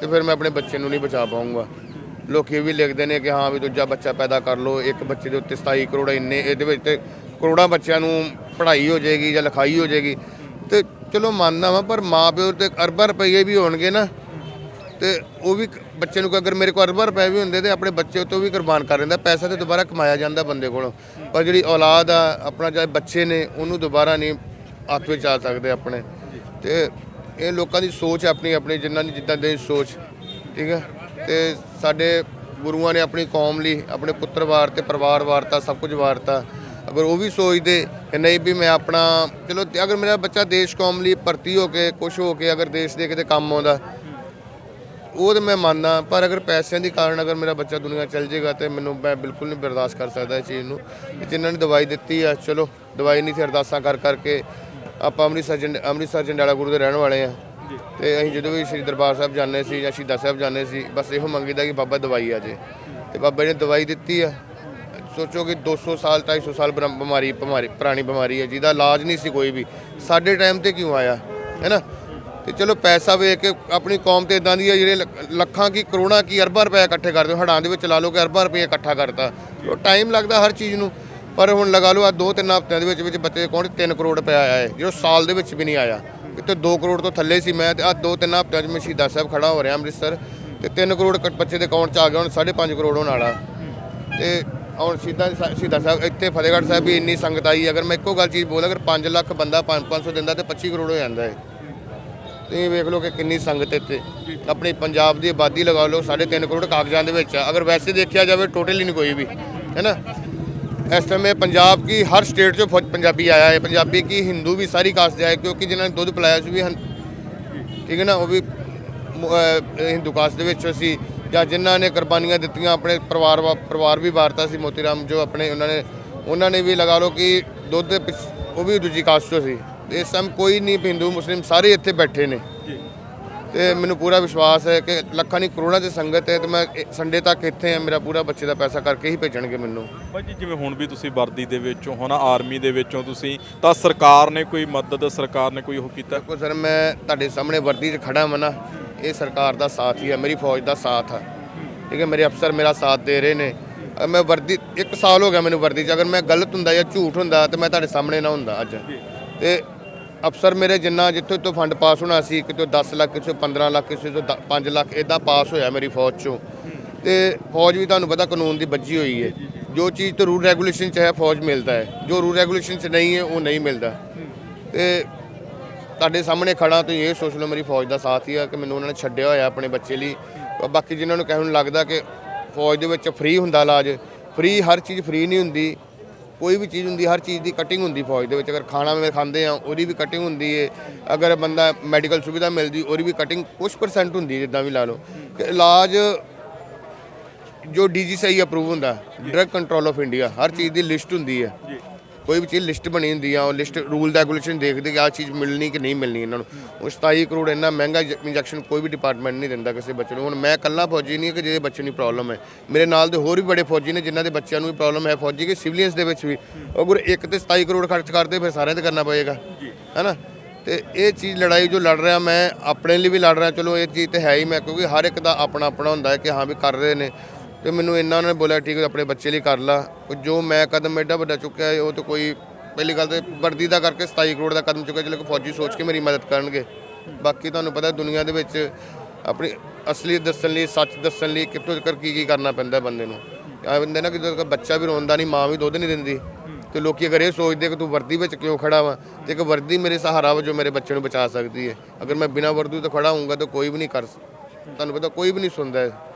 ਤੇ ਫਿਰ ਮੈਂ ਆਪਣੇ ਬੱਚੇ ਨੂੰ ਨਹੀਂ ਬਚਾ ਪਾਊਂਗਾ। ਲੋਕ ਇਹ ਵੀ ਲਿਖਦੇ ਨੇ ਕਿ ਹਾਂ ਵੀ ਦੂਜਾ ਬੱਚਾ ਪੈਦਾ ਕਰ ਲਓ, ਇੱਕ ਬੱਚੇ ਦੇ ਉੱਤੇ 27 ਕਰੋੜ ਇੰਨੇ, ਇਹਦੇ ਵਿੱਚ ਤੇ ਕਰੋੜਾਂ ਬੱਚਿਆਂ ਨੂੰ ਪੜ੍ਹਾਈ ਹੋ ਜਾਏਗੀ ਜਾਂ ਲਿਖਾਈ ਹੋ ਜਾਏਗੀ। ਤੇ ਚਲੋ ਮੰਨਦਾ ਵਾਂ, ਪਰ ਮਾਪਿਓ ਤੇ ਅਰਬਾਂ ਰੁਪਏ ਵੀ ਹੋਣਗੇ ਨਾ। ਤੇ ਉਹ ਵੀ ਬੱਚੇ ਨੂੰ ਅਗਰ ਮੇਰੇ ਕੋਲ ਅਰਬਾਂ ਰੁਪਏ ਵੀ ਹੁੰਦੇ ਤੇ ਆਪਣੇ ਬੱਚੇ ਤੋਂ ਵੀ ਕੁਰਬਾਨ ਕਰ ਦਿੰਦਾ ਪੈਸਾ ਤੇ ਦੁਬਾਰਾ ਕਮਾਇਆ ਜਾਂਦਾ ਬੰਦੇ ਕੋਲੋਂ। ਪਰ ਜਿਹੜੀ ਔਲਾਦ ਆ, ਆਪਣਾ ਚਾਹੇ ਬੱਚੇ ਨੇ, ਉਹਨੂੰ ਦੁਬਾਰਾ ਨਹੀਂ ਹੱਥ ਵਿੱਚ ਆ ਸਕਦੇ ਆਪਣੇ। ਤੇ ਇਹ ਲੋਕਾਂ ਦੀ ਸੋਚ ਆਪਣੀ ਆਪਣੀ ਜਿਨ੍ਹਾਂ ਦੀ ਜਿੱਦਾਂ ਦੀ ਸੋਚ, ਠੀਕ ਹੈ ਤੇ ਸਾਡੇ ਗੁਰੂਆਂ ਨੇ ਆਪਣੀ ਕੌਮ ਲਈ, ਆਪਣੇ ਪੁੱਤਰ ਵਾਰਤੇ, ਪਰਿਵਾਰ ਵਾਰਤਾ, ਸਭ ਕੁਝ ਵਾਰਤਾ। ਅਗਰ ਉਹ ਵੀ ਸੋਚਦੇ ਕਿ ਨਹੀਂ ਵੀ ਮੈਂ ਆਪਣਾ, ਚਲੋ ਅਗਰ ਮੇਰਾ ਬੱਚਾ ਦੇਸ਼ ਕੌਮ ਲਈ ਭਰਤੀ ਹੋ ਕੇ ਕੁਝ ਹੋ ਕੇ ਅਗਰ ਦੇਸ਼ ਦੇ ਕਿਤੇ ਕੰਮ ਆਉਂਦਾ, ਉਹ ਤੇ ਮੈਂ ਮੰਨਦਾ, ਪਰ ਅਗਰ ਪੈਸਿਆਂ ਦੀ ਕਾਰਨ ਅਗਰ ਮੇਰਾ ਬੱਚਾ ਦੁਨੀਆ ਚੱਲ ਜਾਏਗਾ ਤੇ ਮੈਨੂੰ ਮੈਂ ਬਿਲਕੁਲ ਨਹੀਂ ਬਰਦਾਸ਼ਤ ਕਰ ਸਕਦਾ ਇਸ ਚੀਜ਼ ਨੂੰ। ਕਿ ਜਿਨ੍ਹਾਂ ਨੇ ਦਵਾਈ ਦਿੱਤੀ ਆ, ਚਲੋ, ਦਵਾਈ ਨਹੀਂ ਸੀ ਅਰਦਾਸਾਂ ਕਰ ਕਰਕੇ, ਆਪਾਂ ਅੰਮ੍ਰਿਤਸਰ ਜੰਡ- ਅੰਮ੍ਰਿਤਸਰ ਜੰਡਾਲਾ ਗੁਰੂ ਦੇ ਰਹਿਣ ਵਾਲੇ ਆ। ਤੇ ਅਸੀਂ ਜਦੋਂ ਵੀ ਸ੍ਰੀ ਦਰਬਾਰ ਸਾਹਿਬ ਜਾਂਦੇ ਸੀ ਜਾਂ ਸ਼ਹੀਦਾਂ ਸਾਹਿਬ ਜਾਂਦੇ ਸੀ, ਬਸ ਇਹੋ ਮੰਗੀਦਾ ਕਿ ਬਾਬਾ ਦਵਾਈ ਆ ਜੇ। ਤੇ ਬਾਬੇ ਨੇ ਦਵਾਈ ਦਿੱਤੀ ਆ। ਸੋਚੋ ਕਿ 200 ਸਾਲ 250 ਸਾਲ ਬਰਾ- ਬਿਮਾਰੀ ਬਿਮਾਰੀ, ਪੁਰਾਣੀ ਬਿਮਾਰੀ ਹੈ ਜਿਹਦਾ ਇਲਾਜ ਨਹੀਂ ਸੀ ਕੋਈ ਵੀ। ਸਾਡੇ ਟਾਈਮ ਤੇ ਕਿਉਂ ਆਇਆ? ਹੈਨਾ? ਤੇ ਚਲੋ ਪੈਸਾ ਵੇਖ ਕੇ ਆਪਣੀ ਕੌਮ ਤੇ ਇਦਾਂ ਦੀ ਹੈ ਜਿਹੜੇ ਲੱਖ- ਲੱਖਾਂ ਕੀ ਕਰੋੜਾਂ ਕੀ ਅਰਬਾਂ ਰੁਪਏ ਇਕੱਠੇ ਕਰਦੇ ਹੋ ਹੜਾਂ ਦੇ ਵਿੱਚ ਲਾ ਲਓ ਕਿ ਅਰਬਾਂ ਰੁਪਏ ਇਕੱਠਾ ਕਰਤਾ। ਉਹ ਟਾਈਮ ਲੱਗਦਾ ਹਰ ਚੀਜ਼ ਨੂੰ, ਪਰ ਹੁਣ ਲਗਾ ਲਓ ਆ ਦੋ ਤਿੰਨ ਹਫ਼ਤਿਆਂ ਦੇ ਵਿੱਚ ਵਿੱਚ ਬੱਚੇ ਕੋਲ 3 ਕਰੋੜ ਰੁਪਏ ਆਇਆ ਹੈ ਜੋ ਸਾਲ ਦੇ ਵਿੱਚ ਵੀ ਨਹੀਂ ਆਇਆ। ਕਿਤੇ 2 ਕਰੋੜ ਤੋਂ ਥੱਲੇ ਸੀ ਮੈਂ ਤੇ ਆ ਦੋ ਤਿੰਨ ਹਫ਼ਤਿਆਂ 'ਚ ਮੈਂ ਸ਼ਹੀਦਾਂ ਸਾਹਿਬ ਖੜਾ ਹੋ ਰਿਹਾ ਅੰਮ੍ਰਿਤਸਰ ਤੇ 3 ਕਰੋੜ ਕ- ਬੱਚੇ ਦੇ ਅਕਾਊਂਟ 'ਚ ਆ ਗਿਆ, ਹੁਣ 5.5 ਕਰੋੜ ਹੋਣ ਵਾਲਾ। ਤੇ ਹੁਣ ਸ਼ਹੀਦਾਂ ਸਾ- ਸ਼ਹੀਦਾਂ ਸਾਹਿਬ, ਇੱਥੇ ਫਤਿਹਗੜ੍ਹ ਸਾਹਿਬ ਵੀ ਇੰਨੀ ਸੰਗਤ ਆਈ, ਅਗਰ ਮੈਂ ਇੱਕੋ ਗੱਲ ਚੀਜ਼ ਬੋਲਾਂ, ਅਗਰ 5 ਲੱਖ ਬੰਦਾ 5-500 ਦਿੰਦਾ ਤੇ 25 ਕਰੋੜ ਹੋ ਜਾਂਦਾ ਹੈ ਤੁਸੀਂ ਵੇਖ ਲਓ ਕਿ ਕਿੰਨੀ ਸੰਗਤ ਇੱਥੇ। ਆਪਣੀ ਪੰਜਾਬ ਦੀ ਆਬਾਦੀ ਲਗਾ ਲਓ 3.5 ਕਰੋੜ ਕਾਗਜ਼ਾਂ ਦੇ ਵਿੱਚ ਆ। ਅਗਰ ਵੈਸੇ ਦੇਖਿਆ ਜਾਵੇ ਟੋਟਲੀ ਨਹੀਂ ਕੋਈ ਵੀ, ਹੈ ਨਾ ਇਸ ਸਮੇਂ ਪੰਜਾਬ ਕੀ ਹਰ ਸਟੇਟ ਚੋਂ ਫੌਜ ਪੰਜਾਬੀ ਆਇਆ ਹੈ। ਪੰਜਾਬੀ ਕੀ ਹਿੰਦੂ ਵੀ ਸਾਰੀ ਕਾਸਟ ਦੇ ਆਏ ਕਿਉਂਕਿ ਜਿਨ੍ਹਾਂ ਨੇ ਦੁੱਧ ਪਿਲਾਇਆ ਸੀ ਵੀ ਹਨ- ਠੀਕ ਹੈ ਨਾ, ਉਹ ਵੀ ਹਿੰਦੂ ਕਾਸਟ ਦੇ ਵਿੱਚ ਸੀ ਜਾਂ ਜਿਨ੍ਹਾਂ ਨੇ ਕੁਰਬਾਨੀਆਂ ਦਿੱਤੀਆਂ, ਆਪਣੇ ਪਰਿਵਾਰ ਵਾ- ਪਰਿਵਾਰ ਵੀ ਵਾਰਤਾ ਸੀ ਮੋਤੀ ਰਾਮ ਜੋ ਆਪਣੇ ਉਹਨਾਂ ਨੇ ਉਹਨਾਂ ਨੇ ਵੀ ਲਗਾ ਲਓ ਕਿ ਦੁੱਧ ਦੇ ਪਿੱਛ- ਉਹ ਵੀ ਦੂਜੀ ਕਾਸਟ ਤੋਂ ਸੀ। ਇਸ ਟਾਈਮ ਕੋਈ ਨਹੀਂ ਹਿੰਦੂ, ਮੁਸਲਿਮ ਸਾਰੇ ਇੱਥੇ ਬੈਠੇ ਨੇ। ਤੇ ਮੈਨੂੰ ਪੂਰਾ ਵਿਸ਼ਵਾਸ ਹੈ ਕਿ ਲੱਖਾਂ ਨਹੀਂ ਕਰੋੜਾਂ ਦੀ ਸੰਗਤ ਹੈ ਤੇ ਮੈਂ ਸੰਡੇ ਤੱਕ ਇੱਥੇ ਹਾਂ ਮੇਰਾ ਪੂਰਾ ਬੱਚੇ ਦਾ ਪੈਸਾ ਕਰਕੇ ਹੀ ਭੇਜਣਗੇ ਮੈਨੂੰ। ਬਾਈ ਜੀ ਜਿਵੇਂ ਹੁਣ ਵੀ ਤੁਸੀਂ ਵਰਦੀ ਦੇ ਵਿੱਚੋਂ ਹੋ ਨਾ ਆਰਮੀ ਦੇ ਵਿੱਚੋਂ ਤੁਸੀਂ ਤਾਂ ਸਰਕਾਰ ਨੇ ਕੋਈ ਮਦਦ ਸਰਕਾਰ ਨੇ ਕੋਈ ਉਹ ਕੀਤਾ? ਦੇਖੋ ਸਰ ਮੈਂ ਤੁਹਾਡੇ ਸਾਹਮਣੇ ਵਰਦੀ 'ਚ ਖੜਾ ਹਾਂ ਨਾ ਇਹ ਸਰਕਾਰ ਦਾ ਸਾਥ ਹੀ ਹੈ ਮੇਰੀ ਫੌਜ ਦਾ ਸਾਥ ਹੈ ਠੀਕ ਹੈ ਮੇਰੇ ਅਫਸਰ ਮੇਰਾ ਸਾਥ ਦੇ ਰਹੇ ਨੇ। ਮੈਂ ਵਰਦੀ ਇੱਕ ਸਾਲ ਹੋ ਗਿਆ ਮੈਨੂੰ ਵਰਦੀ 'ਚ ਅਗਰ ਮੈਂ ਗਲਤ ਹੁੰਦਾ ਜਾਂ ਝੂਠ ਹੁੰਦਾ ਤੇ ਮੈਂ ਤੁਹਾਡੇ ਸਾਹਮਣੇ ਨਾ ਹੁੰਦਾ ਅੱਜ। ਤੇ ਅਫਸਰ ਮੇਰੇ ਜਿੰਨਾ ਜਿੱਥੋਂ ਤੋਂ ਫੰਡ ਪਾਸ ਹੋਣਾ ਸੀ ਕਿਤੇ 10 ਲੱਖ ਕਿਸੇ 15 ਲੱਖ ਕਿਸੇ ਤੋਂ 5 ਲੱਖ ਇਦਾਂ ਪਾਸ ਹੋਇਆ ਮੇਰੀ ਫੌਜ 'ਚੋਂ। ਤੇ ਫੌਜ ਵੀ ਤੁਹਾਨੂੰ ਪਤਾ ਕਾਨੂੰਨ ਦੀ ਬੱਜੀ ਹੋਈ ਹੈ। ਜੋ ਚੀਜ਼ ਤੋਂ ਰੂਲ ਰੈਗੂਲੇਸ਼ਨ 'ਚ ਹੈ, ਫੌਜ ਮਿਲਦਾ ਹੈ। ਜੋ ਰੂਲ ਰੈਗੂਲੇਸ਼ਨ 'ਚ ਨਹੀਂ ਹੈ, ਉਹ ਨਹੀਂ ਮਿਲਦਾ। ਤੇ ਤੁਹਾਡੇ ਸਾਹਮਣੇ ਖੜਾ ਤੁਸੀਂ ਇਹ ਸੋਚ ਲਓ, ਮੇਰੀ ਫੌਜ ਦਾ ਸਾਥ ਹੀ ਆ ਕਿ ਮੈਨੂੰ ਉਹਨਾਂ ਨੇ ਛੱਡਿਆ ਹੋਇਆ ਆਪਣੇ ਬੱਚੇ ਲਈ। ਬਾਕੀ ਜਿਨ੍ਹਾਂ ਨੂੰ ਕਹਿਣ ਨੂੰ ਲੱਗਦਾ ਕਿ ਫੌਜ ਦੇ ਵਿੱਚ ਫ੍ਰੀ ਹੁੰਦਾ ਇਲਾਜ ਫ੍ਰੀ ਹਰ ਚੀਜ਼ ਫ੍ਰੀ ਨਹੀਂ ਹੁੰਦੀ। ਕੋਈ ਵੀ ਚੀਜ਼ ਹੁੰਦੀ ਹਰ ਚੀਜ਼ ਦੀ ਕਟਿੰਗ ਹੁੰਦੀ ਫੌਜ ਦੇ ਵਿੱਚ। ਅਗਰ ਖਾਣਾ ਮੈਂ ਖਾਂਦੇ ਆ ਉਹਦੀ ਵੀ ਕਟਿੰਗ ਹੁੰਦੀ ਹੈ ਅਗਰ ਬੰਦਾ ਮੈਡੀਕਲ ਸੁਵਿਧਾ ਮਿਲਦੀ ਉਹਦੀ ਵੀ ਕਟਿੰਗ ਕੁਝ ਪਰਸੈਂਟ ਹੁੰਦੀ ਜਿੱਦਾਂ ਵੀ ਲਾ ਲਓ। ਕਿ ਇਲਾਜ ਜੋ ਡੀਜੀਸੀਆਈ ਅਪਰੂਵ ਹੁੰਦਾ ਡਰਗ ਕੰਟਰੋਲ ਆਫ ਇੰਡੀਆ ਹਰ ਚੀਜ਼ ਦੀ ਲਿਸਟ ਹੁੰਦੀ ਹੈ ਕੋਈ ਵੀ ਚੀਜ਼ ਲਿਸਟ ਬਣੀ ਹੁੰਦੀ ਆ ਉਹ ਲਿਸਟ ਰੂਲ ਰੈਗੂਲੇਸ਼ਨ ਦੇਖਦੇ ਕਿ ਆਹ ਚੀਜ਼ ਮਿਲਣੀ ਕਿ ਨਹੀਂ ਮਿਲਣੀ ਇਹਨਾਂ ਨੂੰ। ਉਹ 27 ਕਰੋੜ ਇੰਨਾ ਮਹਿੰਗਾ ਇੰਜੈਕਸ਼ਨ ਕੋਈ ਵੀ ਡਿਪਾਰਟਮੈਂਟ ਨਹੀਂ ਦਿੰਦਾ ਕਿਸੇ ਬੱਚੇ ਨੂੰ। ਹੁਣ ਮੈਂ ਇਕੱਲਾ ਫੌਜੀ ਨਹੀਂ ਕਿ ਜਿਹਦੇ ਬੱਚੇ ਨੂੰ ਪ੍ਰੋਬਲਮ ਹੈ। ਮੇਰੇ ਨਾਲ ਦੇ ਹੋਰ ਵੀ ਬੜੇ ਫੌਜੀ ਨੇ ਜਿਨ੍ਹਾਂ ਦੇ ਬੱਚਿਆਂ ਨੂੰ ਵੀ ਪ੍ਰੋਬਲਮ ਹੈ ਫੌਜੀ ਕਿ ਸਿਵਲੀਅਨਸ ਦੇ ਵਿੱਚ ਵੀ। ਅਗਰ ਇੱਕ ਤੇ 27 ਕਰੋੜ ਖਰਚ ਕਰਦੇ ਫਿਰ ਸਾਰਿਆਂ ਤੇ ਕਰਨਾ ਪਏਗਾ। ਹੈਨਾ? ਤੇ ਇਹ ਚੀਜ਼ ਲੜਾਈ ਜੋ ਲੜ ਰਿਹਾ ਮੈਂ ਆਪਣੇ ਲਈ ਵੀ ਲੜ ਰਿਹਾ। ਚਲੋ ਇਹ ਚੀਜ਼ ਤੇ ਹੈ ਹੀ ਮੈਂ ਕਿਉਂਕਿ ਹਰ ਇੱਕ ਦਾ ਆਪਣਾ ਆਪਣਾ ਹੁੰਦਾ ਹੈ ਕਿ ਹਾਂ ਵੀ ਕਰ ਰਹੇ ਨੇ। ਤੇ ਮੈਨੂੰ ਇੰਨਾ ਉਹਨਾਂ ਨੇ ਬੋਲਿਆ ਠੀਕ ਹੈ ਆਪਣੇ ਬੱਚੇ ਲਈ ਕਰ ਲਾ। ਜੋ ਮੈਂ ਕਦਮ ਐਡਾ ਵੱਡਾ ਚੁੱਕਿਆ ਹੈ, ਉਹ ਤਾਂ ਕੋਈ ਪਹਿਲੀ ਗੱਲ ਤੇ ਵਰਦੀ ਦਾ ਕਰਕੇ 27 ਕਰੋੜ ਦਾ ਕਦਮ ਚੁੱਕਿਆ ਚਲੋ ਕਿ ਫੌਜੀ ਸੋਚ ਕੇ ਮੇਰੀ ਮਦਦ ਕਰਨਗੇ। ਬਾਕੀ ਤੁਹਾਨੂੰ ਪਤਾ ਦੁਨੀਆ ਦੇ ਵਿੱਚ ਆਪਣੀ ਅਸਲੀਅਤ ਦੱਸਣ ਲਈ ਸੱਚ ਦੱਸਣ ਲਈ ਕਿੱਥੋਂ ਤੱਕ ਕੀ ਕੀ ਕਰਨਾ ਪੈਂਦਾ ਬੰਦੇ ਨੂੰ। ਆ ਬੰਦੇ ਨਾ ਕਿ ਜਦੋਂ ਬੱਚਾ ਵੀ ਰੋਂਦਾ ਨਹੀਂ ਮਾਂ ਵੀ ਦੁੱਧ ਨਹੀਂ ਦਿੰਦੀ। ਤੇ ਲੋਕੀ ਅਗਰ ਇਹ ਸੋਚਦੇ ਕਿ ਤੂੰ ਵਰਦੀ ਵਿੱਚ ਕਿਉਂ ਖੜਾ ਵਾ? ਤੇ ਇੱਕ ਵਰਦੀ ਮੇਰੇ ਸਹਾਰਾ ਵਾ ਜੋ ਮੇਰੇ ਬੱਚੇ ਨੂੰ ਬਚਾ ਸਕਦੀ ਹੈ। ਅਗਰ ਮੈਂ ਬਿਨਾਂ ਵਰਦੀ ਤੋਂ ਖੜਾ ਹੋਊਂਗਾ ਤਾਂ ਕੋਈ ਵੀ ਨਹੀਂ ਕਰ ਸ- ਤੁਹਾਨੂੰ ਪਤਾ ਕੋਈ ਵੀ ਨਹੀਂ ਸੁਣਦਾ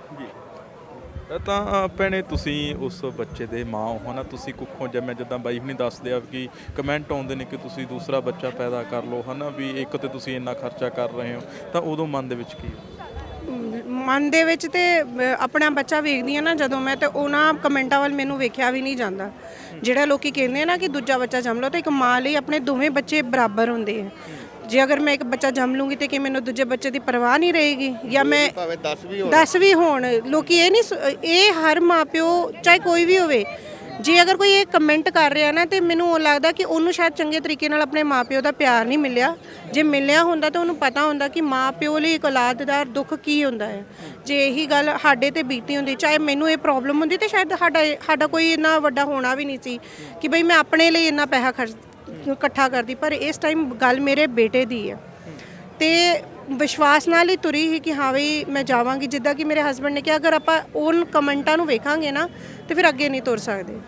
ਤਾਂ ਭੈਣੇ ਤੁਸੀਂ ਉਸ ਬੱਚੇ ਦੇ ਮਾਂ ਹੋ ਨਾ ਤੁਸੀਂ ਕੁੱਖੋਂ ਜਿਵੇਂ ਜਿੱਦਾਂ ਬਾਈ ਹੁਣੀ ਦੱਸਦੇ ਆ ਕਿ ਕਮੈਂਟ ਆਉਂਦੇ ਨੇ ਕਿ ਤੁਸੀਂ ਦੂਸਰਾ ਬੱਚਾ ਪੈਦਾ ਕਰ ਲਓ ਹਨਾ ਵੀ ਇੱਕ ਤੇ ਤੁਸੀਂ ਇੰਨਾ ਖਰਚਾ ਕਰ ਰਹੇ ਹੋ ਤਾਂ ਉਦੋਂ ਮਨ ਦੇ ਵਿੱਚ ਕੀ ਮਨ ਦੇ ਵਿੱਚ ਤੇ ਆਪਣਾ ਬੱਚਾ ਵੇਖਦੀ ਆ ਨਾ ਜਦੋਂ ਮੈਂ ਤੇ ਉਹਨਾਂ ਕਮੈਂਟਾਂ ਵੱਲ ਮੈਨੂੰ ਵੇਖਿਆ ਵੀ ਨਹੀਂ ਜਾਂਦਾ। ਜਿਹੜਾ ਲੋਕੀ ਕਹਿੰਦੇ ਆ ਨਾ ਕਿ ਦੂਜਾ ਬੱਚਾ ਜੰਮ ਲਓ ਤੇ ਇੱਕ ਮਾਂ ਲਈ ਆਪਣੇ ਦੋਵੇਂ ਬੱਚੇ ਬਰਾਬਰ ਹੁੰਦੇ ਆ। ਜੇ ਅਗਰ ਮੈਂ ਇੱਕ ਬੱਚਾ ਜੰਮ ਲੂੰਗੀ ਤੇ ਕਿ ਮੈਨੂੰ ਦੂਜੇ ਬੱਚੇ ਦੀ ਪਰਵਾਹ ਨਹੀਂ ਰਹੇਗੀ? ਜਾਂ ਮੈਂ ਭਾਵੇਂ 10 ਵੀ ਹੋਣ। 10 ਵੀ ਹੋਣ। ਲੋਕੀ ਇਹ ਨਹੀਂ ਸ- ਇਹ ਹਰ ਮਾਪਿਓ ਚਾਹੇ ਕੋਈ ਵੀ ਹੋਵੇ ਜੇ ਅਗਰ ਕੋਈ ਇਹ ਕਮੈਂਟ ਕਰ ਰਿਹਾ ਨਾ ਤੇ ਮੈਨੂੰ ਉਹ ਲੱਗਦਾ ਕਿ ਉਹਨੂੰ ਸ਼ਾਇਦ ਚੰਗੇ ਤਰੀਕੇ ਨਾਲ ਆਪਣੇ ਮਾਪਿਓ ਦਾ ਪਿਆਰ ਨਹੀਂ ਮਿਲਿਆ। ਜੇ ਮਿਲਿਆ ਹੁੰਦਾ ਤਾਂ ਉਹਨੂੰ ਪਤਾ ਹੁੰਦਾ ਕਿ ਮਾਪਿਓ ਲਈ ਇੱਕ ਔਲਾਦ ਦਾ ਦੁੱਖ ਕੀ ਹੁੰਦਾ ਹੈ। ਜੇ ਇਹੀ ਗੱਲ ਸਾਡੇ ਤੇ ਬੀਤੀ ਹੁੰਦੀ ਚਾਹੇ ਮੈਨੂੰ ਇਹ ਪ੍ਰੋਬਲਮ ਹੁੰਦੀ ਤੇ ਸ਼ਾਇਦ ਸਾਡਾ ਸਾਡਾ ਕੋਈ ਇੰਨਾ ਵੱਡਾ ਹੋਣਾ ਵੀ ਨਹੀਂ ਸੀ ਕਿ ਬਈ ਮੈਂ ਆਪਣੇ ਲਈ ਇੰਨਾ ਪੈਸਾ ਖਰਚ ਇਕੱਠਾ ਕਰਦੀ ਪਰ ਇਸ ਟਾਈਮ ਗੱਲ ਮੇਰੇ ਬੇਟੇ ਦੀ ਹੈ ਤੇ ਵਿਸ਼ਵਾਸ ਨਾਲ ਹੀ ਤੁਰੀ ਸੀ ਕਿ ਹਾਂ ਵੀ ਮੈਂ ਜਾਵਾਂਗੀ ਜਿੱਦਾਂ ਕਿ ਮੇਰੇ ਹਸਬੰਡ ਨੇ ਕਿਹਾ ਅਗਰ ਆਪਾਂ ਉਹਨਾਂ ਕਮੈਂਟਾਂ ਨੂੰ ਵੇਖਾਂਗੇ ਨਾ ਤੇ ਫਿਰ ਅੱਗੇ ਨਹੀਂ ਤੁਰ ਸਕਦੇ।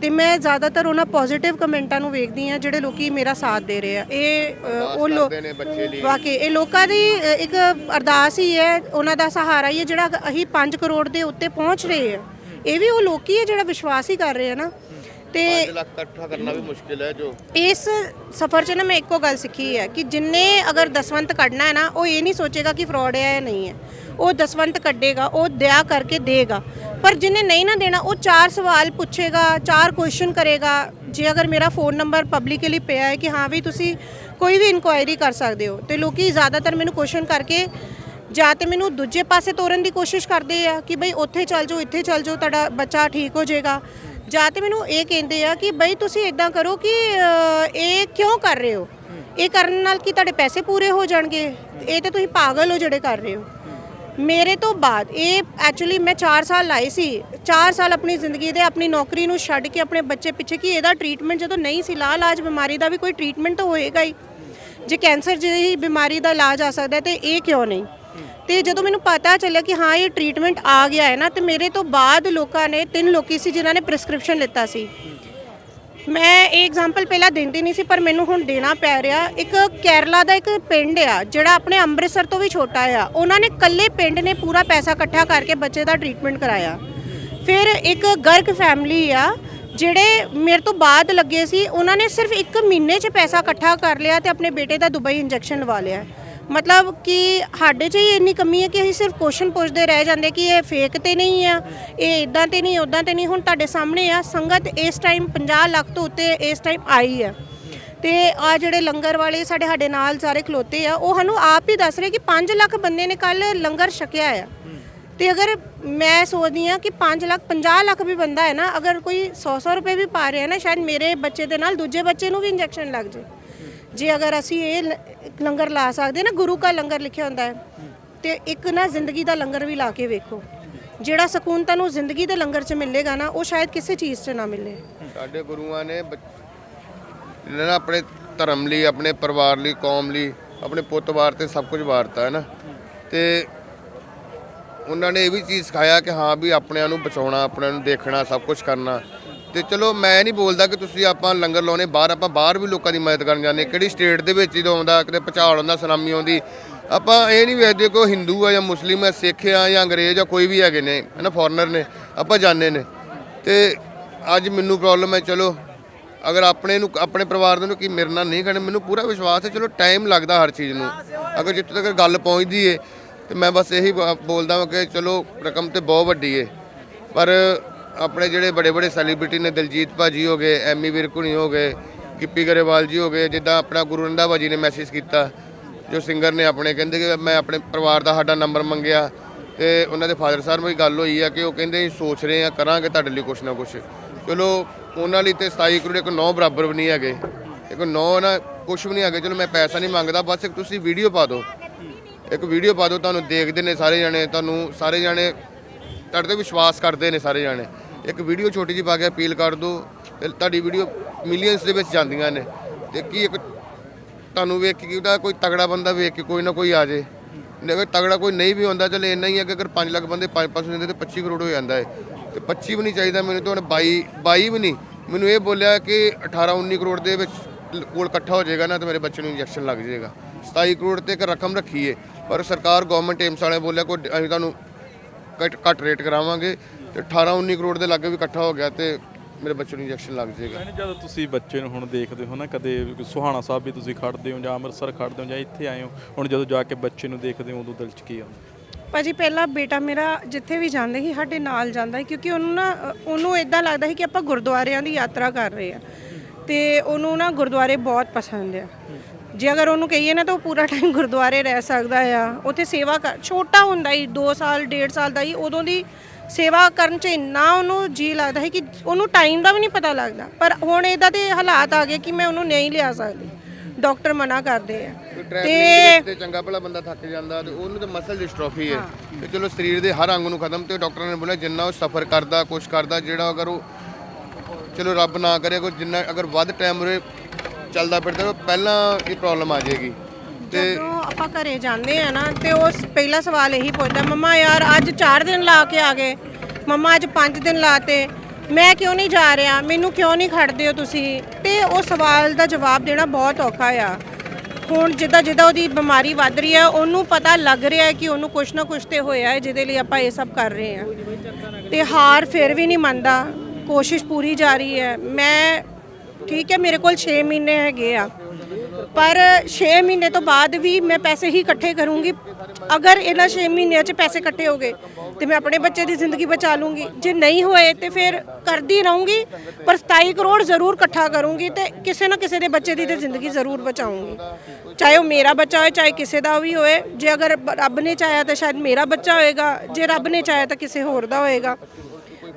ਤੇ ਮੈਂ ਜ਼ਿਆਦਾਤਰ ਉਹਨਾਂ ਪੋਜ਼ਿਟਿਵ ਕਮੈਂਟਾਂ ਨੂੰ ਵੇਖਦੀ ਆ ਜਿਹੜੇ ਲੋਕੀ ਮੇਰਾ ਸਾਥ ਦੇ ਰਹੇ ਆ। ਇਹ ਉਹ ਲੋਕ ਵਾਕਈ ਇਹ ਲੋਕਾਂ ਦੀ ਇੱਕ ਅਰਦਾਸ ਹੀ ਹੈ ਉਹਨਾਂ ਦਾ ਸਹਾਰਾ ਹੀ ਹੈ ਜਿਹੜਾ ਅਸੀਂ 5 ਕਰੋੜ ਦੇ ਉੱਤੇ ਪਹੁੰਚ ਰਹੇ ਆ। ਇਹ ਵੀ ਉਹ ਲੋਕੀ ਹੈ ਜਿਹੜਾ ਵਿਸ਼ਵਾਸ ਹੀ ਕਰ ਰਹੇ ਆ ਨਾ। ਤੇ 5 ਲੱਖ ਇਕੱਠਾ ਕਰਨਾ ਵੀ ਮੁਸ਼ਕਿਲ ਹੈ ਜੋ। ਇਸ ਸਫਰ 'ਚ ਨਾ ਮੈਂ ਇੱਕੋ ਗੱਲ ਸਿੱਖੀ ਹੈ ਕਿ ਜਿੰਨੇ ਅਗਰ ਦਸਵੰਤ ਕੱਢਣਾ ਹੈ ਨਾ ਉਹ ਇਹ ਨਹੀਂ ਸੋਚੇਗਾ ਕਿ ਫਰਾਡ ਹੈ ਜਾਂ ਨਹੀਂ ਹੈ। ਉਹ ਦਸਵੰਤ ਕੱਢੇਗਾ ਉਹ ਦਇਆ ਕਰਕੇ ਦੇਗਾ। ਪਰ ਜਿੰਨੇ ਨਹੀਂ ਨਾ ਦੇਣਾ ਉਹ ਚਾਰ ਸਵਾਲ ਪੁੱਛੇਗਾ ਚਾਰ ਕੁਐਸਚਨ ਕਰੇਗਾ। ਜੇ ਅਗਰ ਮੇਰਾ ਫੋਨ ਨੰਬਰ ਪਬਲਿਕਲੀ ਪਿਆ ਹੈ ਕਿ ਹਾਂ ਵੀ ਤੁਸੀਂ ਕੋਈ ਵੀ ਇਨਕੁਆਇਰੀ ਕਰ ਸਕਦੇ ਹੋ ਤੇ ਲੋਕੀ ਜ਼ਿਆਦਾਤਰ ਮੈਨੂੰ ਕੁਐਸਚਨ ਕਰਕੇ ਜਾਂ ਤੇ ਮੈਨੂੰ ਦੂਜੇ ਪਾਸੇ ਤੋਰਨ ਦੀ ਕੋਸ਼ਿਸ਼ ਕਰਦੇ ਆ ਕਿ ਬਈ ਉੱਥੇ ਚੱਲ ਜਾਓ ਇੱਥੇ ਚੱਲ ਜਾਓ ਤੁਹਾਡਾ ਬੱਚਾ ਠੀਕ ਹੋ ਜਾਏਗਾ। ਜਾਂ ਤੇ ਮੈਨੂੰ ਇਹ ਕਹਿੰਦੇ ਆ ਕਿ ਬਈ ਤੁਸੀਂ ਇਦਾਂ ਕਰੋ ਕਿ ਅ, ਇਹ ਕਿਉਂ ਕਰ ਰਹੇ ਹੋ? ਇਹ ਕਰਨ ਨਾਲ ਕੀ ਤੁਹਾਡੇ ਪੈਸੇ ਪੂਰੇ ਹੋ ਜਾਣਗੇ? ਇਹ ਤੇ ਤੁਸੀਂ ਪਾਗਲ ਹੋ ਜਿਹੜੇ ਕਰ ਰਹੇ ਹੋ। ਮੇਰੇ ਤੋਂ ਬਾਅਦ ਇਹ ਐਕਚੁਅਲੀ ਮੈਂ 4 ਸਾਲ ਲਾਏ ਸੀ। 4 ਸਾਲ ਆਪਣੀ ਜ਼ਿੰਦਗੀ ਦੇ ਆਪਣੀ ਨੌਕਰੀ ਨੂੰ ਛੱਡ ਕੇ ਆਪਣੇ ਬੱਚੇ ਪਿੱਛੇ ਕਿ ਇਹਦਾ ਟ੍ਰੀਟਮੈਂਟ ਜਦੋਂ ਨਹੀਂ ਸੀ ਲਾ ਇਲਾਜ ਬਿਮਾਰੀ ਦਾ ਵੀ ਕੋਈ ਟ੍ਰੀਟਮੈਂਟ ਤਾਂ ਹੋਏਗਾ ਹੀ। ਜੇ ਕੈਂਸਰ ਜਿਹੀ ਬਿਮਾਰੀ ਦਾ ਇਲਾਜ ਆ ਸਕਦਾ ਹੈ ਤੇ ਇਹ ਕਿਉਂ ਨਹੀਂ? ਤੇ ਜਦੋਂ ਮੈਨੂੰ ਪਤਾ ਚੱਲਿਆ ਕਿ ਹਾਂ, ਇਹ ਟ੍ਰੀਟਮੈਂਟ ਆ ਗਿਆ ਹੈ ਨਾ, ਤੇ ਮੇਰੇ ਤੋਂ ਬਾਅਦ ਲੋਕਾਂ ਨੇ, ਤਿੰਨ ਲੋਕੀ ਸੀ ਜਿਨ੍ਹਾਂ ਨੇ ਪ੍ਰਿਸਕ੍ਰਿਪਸ਼ਨ ਲਿੱਤਾ ਸੀ। ਮੈਂ ਇਹ ਐਗਜ਼ਾਮਪਲ ਪਹਿਲਾਂ ਦਿੰਦੀ ਨਹੀਂ ਸੀ, ਪਰ ਮੈਨੂੰ ਹੁਣ ਦੇਣਾ ਪੈ ਰਿਹਾ। ਇੱਕ ਕੇਰਲਾ ਦਾ ਇੱਕ ਪਿੰਡ ਆ, ਜਿਹੜਾ ਆਪਣੇ ਅੰਮ੍ਰਿਤਸਰ ਤੋਂ ਵੀ ਛੋਟਾ ਆ। ਉਹਨਾਂ ਨੇ ਕੱਲੇ ਪਿੰਡ ਨੇ ਪੂਰਾ ਪੈਸਾ ਇਕੱਠਾ ਕਰਕੇ ਬੱਚੇ ਦਾ ਟ੍ਰੀਟਮੈਂਟ ਕਰਾਇਆ। ਫਿਰ ਇੱਕ ਗਰਗ ਫੈਮਿਲੀ ਆ, ਜਿਹੜੇ ਮੇਰੇ ਤੋਂ ਬਾਅਦ ਲੱਗੇ ਸੀ, ਉਹਨਾਂ ਨੇ ਸਿਰਫ 1 ਮਹੀਨੇ 'ਚ ਪੈਸਾ ਇਕੱਠਾ ਕਰ ਲਿਆ ਤੇ ਆਪਣੇ ਬੇਟੇ ਦਾ ਦੁਬਈ ਇੰਜੈਕਸ਼ਨ ਲਵਾ ਲਿਆ। ਮਤਲਬ ਕਿ ਸਾਡੇ 'ਚ ਹੀ ਇੰਨੀ ਕਮੀ ਹੈ ਕਿ ਅਸੀਂ ਸਿਰਫ ਕੁਐਸਚਨ ਪੁੱਛਦੇ ਰਹਿ ਜਾਂਦੇ ਕਿ ਇਹ ਫੇਕ ਤੇ ਨਹੀਂ ਆ, ਇਹ ਇਦਾਂ ਤੇ ਨਹੀਂ ਉਦਾਂ ਤੇ ਨਹੀਂ। ਹੁਣ ਤੁਹਾਡੇ ਸਾਹਮਣੇ ਆ, ਸੰਗਤ ਇਸ ਟਾਈਮ 50 ਲੱਖ ਤੋਂ ਉੱਤੇ ਇਸ ਟਾਈਮ ਆਈ ਆ। ਤੇ ਆ ਜਿਹੜੇ ਲੰਗਰ ਵਾਲੇ ਸਾਡੇ ਸਾਡੇ ਨਾਲ ਸਾਰੇ ਖਲੋਤੇ ਆ, ਉਹ ਸਾਨੂੰ ਆਪ ਹੀ ਦੱਸ ਰਹੇ ਕਿ 5 ਲੱਖ ਬੰਦੇ ਨੇ ਕੱਲ ਲੰਗਰ ਛਕਿਆ ਆ। ਤੇ ਅਗਰ ਮੈਂ ਸੋਚਦੀ ਆ ਕਿ 5 ਲੱਖ 50 ਲੱਖ ਵੀ ਬੰਦਾ ਹੈ ਨਾ, ਅਗਰ ਕੋਈ 100 100 ਰੁਪਏ ਵੀ ਪਾ ਰਿਹਾ ਨਾ, ਸ਼ਾਇਦ ਮੇਰੇ ਬੱਚੇ ਦੇ ਨਾਲ ਦੂਜੇ ਬੱਚੇ ਨੂੰ ਵੀ ਇੰਜੈਕਸ਼ਨ ਲੱਗ ਜੇ। ਜੇ ਅਗਰ ਅਸੀਂ ਇਹ ਲ- ਲੰਗਰ ਲਾ ਸਕਦੇ ਨਾ, ਗੁਰੂ ਕਾ ਲੰਗਰ ਲਿਖਿਆ ਹੁੰਦਾ ਹੈ, ਤੇ ਇੱਕ ਨਾ ਜ਼ਿੰਦਗੀ ਦਾ ਲੰਗਰ ਵੀ ਲਾ ਕੇ ਵੇਖੋ। ਜਿਹੜਾ ਸਕੂਨ ਤੁਹਾਨੂੰ ਜ਼ਿੰਦਗੀ ਦੇ ਲੰਗਰ 'ਚ ਮਿਲੇਗਾ ਨਾ, ਉਹ ਸ਼ਾਇਦ ਕਿਸੇ ਚੀਜ਼ 'ਚ ਨਾ ਮਿਲੇ। ਸਾਡੇ ਗੁਰੂਆਂ ਨੇ ਬੱਚ- ਇਹਨਾਂ ਨੇ ਆਪਣੇ ਧਰਮ ਲਈ, ਆਪਣੇ ਪਰਿਵਾਰ ਲਈ, ਕੌਮ ਲਈ, ਆਪਣੇ ਪੁੱਤ ਵਾਰ ਤੇ ਸਭ ਕੁਝ ਵਾਰਤਾ ਹੈ ਨਾ। ਤੇ ਉਹਨਾਂ ਨੇ ਇਹ ਵੀ ਚੀਜ਼ ਸਿਖਾਇਆ ਕਿ ਹਾਂ ਵੀ ਆਪਣਿਆਂ ਨੂੰ ਬਚਾਉਣਾ, ਆਪਣਿਆਂ ਨੂੰ ਦੇਖਣਾ, ਸਭ ਕੁਝ ਕਰਨਾ। ਤੇ ਚਲੋ ਮੈਂ ਨਹੀਂ ਬੋਲਦਾ ਕਿ ਤੁਸੀਂ ਆਪਾਂ ਲੰਗਰ ਲਾਉਣੇ, ਬਾਹਰ ਆਪਾਂ ਬਾਹਰ ਵੀ ਲੋਕਾਂ ਦੀ ਮਦਦ ਕਰਨ ਜਾਂਦੇ ਕਿਹੜੀ ਸਟੇਟ ਦੇ ਵਿੱਚ ਜਦੋਂ ਆਉਂਦਾ, ਕਿਤੇ ਭੁਚਾਲ ਆਉਂਦਾ ਸੁਨਾਮੀ ਆਉਂਦੀ। ਆਪਾਂ ਇਹ ਨਹੀਂ ਵੇਖਦੇ ਕਿ ਉਹ ਹਿੰਦੂ ਆ ਜਾਂ ਮੁਸਲਿਮ ਆ ਸਿੱਖ ਆ ਜਾਂ ਅੰਗਰੇਜ਼ ਆ, ਕੋਈ ਵੀ ਹੈਗੇ ਨੇ, ਹਨਾ ਫੋਰਨਰ ਨੇ, ਆਪਾਂ ਜਾਣਦੇ ਨੇ। ਤੇ ਅੱਜ ਮੈਨੂੰ ਪ੍ਰੋਬਲਮ ਹੈ, ਚਲੋ, ਅਗਰ ਆਪਣੇ ਨੂੰ, ਆਪਣੇ ਪਰਿਵਾਰ ਦੇ ਨੂੰ ਕਿ ਮੇਰੇ ਨਾਲ ਨਹੀਂ ਖੜੇ ਮੈਨੂੰ ਪੂਰਾ ਵਿਸ਼ਵਾਸ ਹੈ, ਚਲੋ ਟਾਈਮ ਲੱਗਦਾ ਹਰ ਚੀਜ਼ ਨੂੰ। ਅਗਰ ਜਿੱਥੇ ਤੱਕ ਗੱਲ ਪਹੁੰਚਦੀ ਏ, ਤੇ ਮੈਂ ਬਸ ਇਹੀ ਬ- ਬੋਲਦਾ ਹਾਂ ਕਿ ਚਲੋ ਰਕਮ ਤੇ ਬਹੁਤ ਵੱਡੀ ਏ। ਪਰ ਆਪਣੇ ਜਿਹੜੇ ਬੜੇ ਬੜੇ ਸੈਲੀਬ੍ਰਿਟੀ ਨੇ, ਦਿਲਜੀਤ ਭਾਜੀ ਹੋ ਗਏ, ਐਮੀ ਵਿਰਕੁਣੀ ਹੋ ਗਏ, ਗਿੱਪੀ ਗਰੇਵਾਲ ਜੀ ਹੋ ਗਏ, ਜਿੱਦਾਂ ਆਪਣਾ ਗੁਰੂ ਰੰਧਾਵਾ ਜੀ ਨੇ ਮੈਸੇਜ ਕੀਤਾ, ਜੋ ਸਿੰਗਰ ਨੇ ਆਪਣੇ, ਕਹਿੰਦੇ ਕਿ ਮੈਂ ਆਪਣੇ ਪਰਿਵਾਰ ਦਾ ਸਾਡਾ ਨੰਬਰ ਮੰਗਿਆ ਤੇ ਉਹਨਾਂ ਦੇ ਫਾਦਰ ਸਾਹਿਬ ਨਾਲ ਵੀ ਗੱਲ ਹੋਈ ਆ ਕਿ ਉਹ ਕਹਿੰਦੇ ਸੋਚ ਰਹੇ ਆ, ਕਰਾਂਗੇ ਤੁਹਾਡੇ ਲਈ ਕੁਛ ਨਾ ਕੁਛ। ਚਲੋ, ਉਹਨਾਂ ਲਈ ਤੇ 27 ਕਰੋੜ ਇੱਕ ਨੌ ਬਰਾਬਰ ਵੀ ਨਹੀਂ ਹੈਗੇ। ਇੱਕ ਨੌ ਨਾ ਕੁਛ ਵੀ ਨਹੀਂ ਹੈਗੇ, ਚਲੋ ਮੈਂ ਪੈਸਾ ਨਹੀਂ ਮੰਗਦਾ, ਬਸ ਇੱਕ ਤੁਸੀਂ ਵੀਡੀਓ ਪਾ ਦਿਓ। ਇੱਕ ਵੀਡੀਓ ਪਾ ਦਿਓ, ਤੁਹਾਨੂੰ ਦੇਖਦੇ ਨੇ ਸਾਰੇ ਜਾਣੇ, ਤੁਹਾਨੂੰ ਸਾਰੇ ਜਾਣੇ, ਤੁਹਾਡੇ ਤੇ ਵਿਸ਼ਵਾਸ ਕਰਦੇ ਨੇ ਸਾਰੇ ਜਾਣੇ। ਇੱਕ ਵੀਡੀਓ ਛੋਟੀ ਜਿਹੀ ਪਾ ਕੇ ਅਪੀਲ ਕਰ ਦਿਓ। ਤੇ ਤੁਹਾਡੀ ਵੀਡੀਓ ਮਿਲੀਅਨਸ ਦੇ ਵਿੱਚ ਜਾਂਦੀਆਂ ਨੇ। ਤੇ ਕੀ ਇੱਕ ਤੁਹਾਨੂੰ ਵੇਖ ਕੇ ਕਿਹਦਾ ਕੋਈ ਤਗੜਾ ਬੰਦਾ ਵੇਖ ਕੇ ਕੋਈ ਨਾ ਕੋਈ ਆ ਜੇ। ਅਗਰ ਤਗੜਾ ਕੋਈ ਨਹੀਂ ਵੀ ਹੁੰਦਾ, ਚਲ ਇੰਨਾ ਹੀ ਹੈ ਕਿ ਅਗਰ 5 ਲੱਖ ਬੰਦੇ 5-5 ਦਿੰਦੇ, ਤੇ 25 ਕਰੋੜ ਹੋ ਜਾਂਦਾ ਹੈ। ਤੇ 25 ਵੀ ਨਹੀਂ ਚਾਹੀਦਾ ਮੈਨੂੰ ਤਾਂ, ਹੁਣ 22 22 ਵੀ ਨਹੀਂ। ਮੈਨੂੰ ਇਹ ਬੋਲਿਆ ਕਿ 18-19 ਕਰੋੜ ਦੇ ਵਿੱਚ ਕੋਲ ਇਕੱਠਾ ਹੋ ਜਾਏਗਾ ਨਾ, ਤੇ ਮੇਰੇ ਬੱਚੇ ਨੂੰ ਇੰਜੈਕਸ਼ਨ ਲੱਗ ਜਾਏਗਾ। 27 ਕਰੋੜ ਤੇ ਇੱਕ ਰਕਮ ਰੱਖੀ ਹੈ ਪਰ ਸਰਕਾਰ ਗਵਰਨਮੈਂਟ ਏਮਸ ਵਾਲੇ ਬੋਲਿਆ, ਕੋਈ ਅਸੀਂ ਤੁਹਾਨੂੰ ਘੱਟ ਘੱਟ ਰੇਟ ਕਰਾਵਾਂਗੇ। ਤੇ 18-19 ਕਰੋੜ ਦੇ ਲਾਗੇ ਵੀ ਇਕੱਠਾ ਹੋ ਗਿਆ ਤੇ ਮੇਰੇ ਬੱਚੇ ਨੂੰ ਇੰਜੈਕਸ਼ਨ ਲੱਗ ਜਾਏਗਾ। ਭੈਣੇ ਜਦੋਂ ਤੁਸੀਂ ਬੱਚੇ ਨੂੰ ਹੁਣ ਦੇਖਦੇ ਹੋ ਨਾ ਕਦੇ ਸੁਹਾਣਾ ਸਾਹਿਬ ਵੀ ਤੁਸੀਂ ਖੜਦੇ ਹੋ ਜਾਂ ਅੰਮ੍ਰਿਤਸਰ ਖੜਦੇ ਹੋ ਜਾਂ ਇੱਥੇ ਆਏ ਹੋ ਹੁਣ ਜਦੋਂ ਜਾ ਕੇ ਬੱਚੇ ਨੂੰ ਦੇਖਦੇ ਹੋ ਉਦੋਂ ਦਿਲ 'ਚ ਕੀ ਆਉਂਦਾ? ਭਾਜੀ ਪਹਿਲਾਂ ਬੇਟਾ ਮੇਰਾ ਜਿੱਥੇ ਵੀ ਜਾਂਦੇ ਸੀ ਸਾਡੇ ਨਾਲ ਜਾਂਦਾ ਸੀ ਕਿਉਂਕਿ ਉਹਨੂੰ ਨਾ ਉਹਨੂੰ ਇਦਾਂ ਲੱਗਦਾ ਸੀ ਕਿ ਆਪਾਂ ਗੁਰਦੁਆਰਿਆਂ ਦੀ ਯਾਤਰਾ ਕਰ ਰਹੇ ਆ। ਤੇ ਉਹਨੂੰ ਨਾ ਗੁਰਦੁਆਰੇ ਬਹੁਤ ਪਸੰਦ ਆ। ਜੇ ਅਗਰ ਉਹਨੂੰ ਕਹੀਏ ਨਾ ਤਾਂ ਉਹ ਪੂਰਾ ਟਾਈਮ ਗੁਰਦੁਆਰੇ ਰਹਿ ਸਕਦਾ ਆ। ਉੱਥੇ ਸੇਵਾ ਕਰ ਛੋਟਾ ਹੁੰਦਾ ਹੀ 2 ਸਾਲ 1.5 ਸਾਲ ਦਾ ਹੀ ਉਦੋਂ ਦੀ ਸੇਵਾ ਕਰਨ ਚ ਇੰਨਾ ਉਹਨੂੰ ਜੀ ਲੱਗਦਾ ਹੈ ਕਿ ਉਹਨੂੰ ਟਾਈਮ ਦਾ ਵੀ ਨਹੀਂ ਪਤਾ ਲੱਗਦਾ। ਪਰ ਹੁਣ ਇਹਦਾ ਤੇ ਹਾਲਾਤ ਆ ਗਏ ਕਿ ਮੈਂ ਉਹਨੂੰ ਨਹੀਂ ਲਿਆ ਸਕਦੀ। ਡਾਕਟਰ ਮਨਾ ਕਰਦੇ ਆ। ਤੇ ਚੰਗਾ ਭਲਾ ਬੰਦਾ ਥੱਕ ਜਾਂਦਾ ਤੇ ਉਹਨੂੰ ਤੇ ਮਸਲ ਡਿਸਟ੍ਰੋਫੀ ਹੈ। ਤੇ ਚਲੋ ਸਰੀਰ ਦੇ ਹਰ ਅੰਗ ਨੂੰ ਖਤਮ ਤੇ ਡਾਕਟਰ ਨੇ ਬੋਲਿਆ ਜਿੰਨਾ ਉਹ ਸਫਰ ਕਰਦਾ ਕੁਛ ਕਰਦਾ ਜਿਹੜਾ ਅਗਰ ਉਹ ਚਲੋ ਰੱਬ ਨਾ ਕਰੇ ਕੋਈ ਜਿੰਨਾ ਅਗਰ ਵੱਧ ਟਾਈਮ ਉਰੇ ਚੱਲਦਾ ਫਿਰਦਾ ਤਾਂ ਪਹਿਲਾਂ ਇਹ ਪ੍ਰੋਬਲਮ ਆ ਜਾਏਗੀ। ਤੇ ਜਦੋਂ ਆਪਾਂ ਘਰੇ ਜਾਂਦੇ ਆ ਨਾ, ਤੇ ਉਹ ਪਹਿਲਾ ਸਵਾਲ ਇਹੀ ਪੁੱਛਦਾ, ਮੰਮਾ ਯਾਰ, ਅੱਜ 4 ਦਿਨ ਲਾ ਕੇ ਆ ਗਏ। ਮੰਮਾ, ਅੱਜ 5 ਦਿਨ ਲਾਤੇ ਮੈਂ ਕਿਉਂ ਨਹੀਂ ਜਾ ਰਿਹਾ? ਮੈਨੂੰ ਕਿਉਂ ਨਹੀਂ ਖੜਦੇ ਹੋ ਤੁਸੀਂ? ਤੇ ਉਹ ਸਵਾਲ ਦਾ ਜਵਾਬ ਦੇਣਾ ਬਹੁਤ ਔਖਾ ਆ। ਹੁਣ ਜਿੱਦਾਂ ਜਿੱਦਾਂ ਉਹਦੀ ਬਿਮਾਰੀ ਵੱਧ ਰਹੀ ਹੈ ਉਹਨੂੰ ਪਤਾ ਲੱਗ ਰਿਹਾ ਹੈ ਕਿ ਉਹਨੂੰ ਕੁਛ ਨਾ ਕੁਛ ਤੇ ਹੋਇਆ ਹੈ, ਜਿਹਦੇ ਲਈ ਆਪਾਂ ਇਹ ਸਭ ਕਰ ਰਹੇ ਹਾਂ ਤੇ ਹਾਰ ਫਿਰ ਵੀ ਨਹੀਂ ਮੰਨਦਾ। ਕੋਸ਼ਿਸ਼ ਪੂਰੀ ਜਾਰੀ ਹੈ। ਮੈਂ ਠੀਕ ਹੈ, ਮੇਰੇ ਕੋਲ 6 ਮਹੀਨੇ ਹੈਗੇ ਆ। ਪਰ 6 ਮਹੀਨੇ ਤੋਂ ਬਾਅਦ ਵੀ ਮੈਂ ਪੈਸੇ ਹੀ ਇਕੱਠੇ ਕਰੂੰਗੀ। ਅਗਰ ਇਹਨਾਂ 6 ਮਹੀਨਿਆਂ 'ਚ ਪੈਸੇ ਇਕੱਠੇ ਹੋ ਗਏ, ਤੇ ਮੈਂ ਆਪਣੇ ਬੱਚੇ ਦੀ ਜ਼ਿੰਦਗੀ ਬਚਾ ਲੂੰਗੀ। ਜੇ ਨਹੀਂ ਹੋਏ, ਤੇ ਫਿਰ ਕਰਦੀ ਰਹੂੰਗੀ, ਪਰ 27 ਕਰੋੜ ਜ਼ਰੂਰ ਇਕੱਠਾ ਕਰੂੰਗੀ ਤੇ ਕਿਸੇ ਨਾ ਕਿਸੇ ਦੇ ਬੱਚੇ ਦੀ ਤੇ ਜ਼ਿੰਦਗੀ ਜ਼ਰੂਰ ਬਚਾਉਂਗੀ। ਚਾਹੇ ਉਹ ਮੇਰਾ ਬੱਚਾ ਹੋਏ, ਚਾਹੇ ਕਿਸੇ ਦਾ ਵੀ ਹੋਏ। ਜੇ ਅਗਰ ਰੱਬ ਨੇ ਚਾਹਿਆ ਤਾਂ ਸ਼ਾਇਦ ਮੇਰਾ ਬੱਚਾ ਹੋਏਗਾ। ਜੇ ਰੱਬ ਨੇ ਚਾਹਿਆ ਤਾਂ ਕਿਸੇ ਹੋਰ ਦਾ ਹੋਏਗਾ।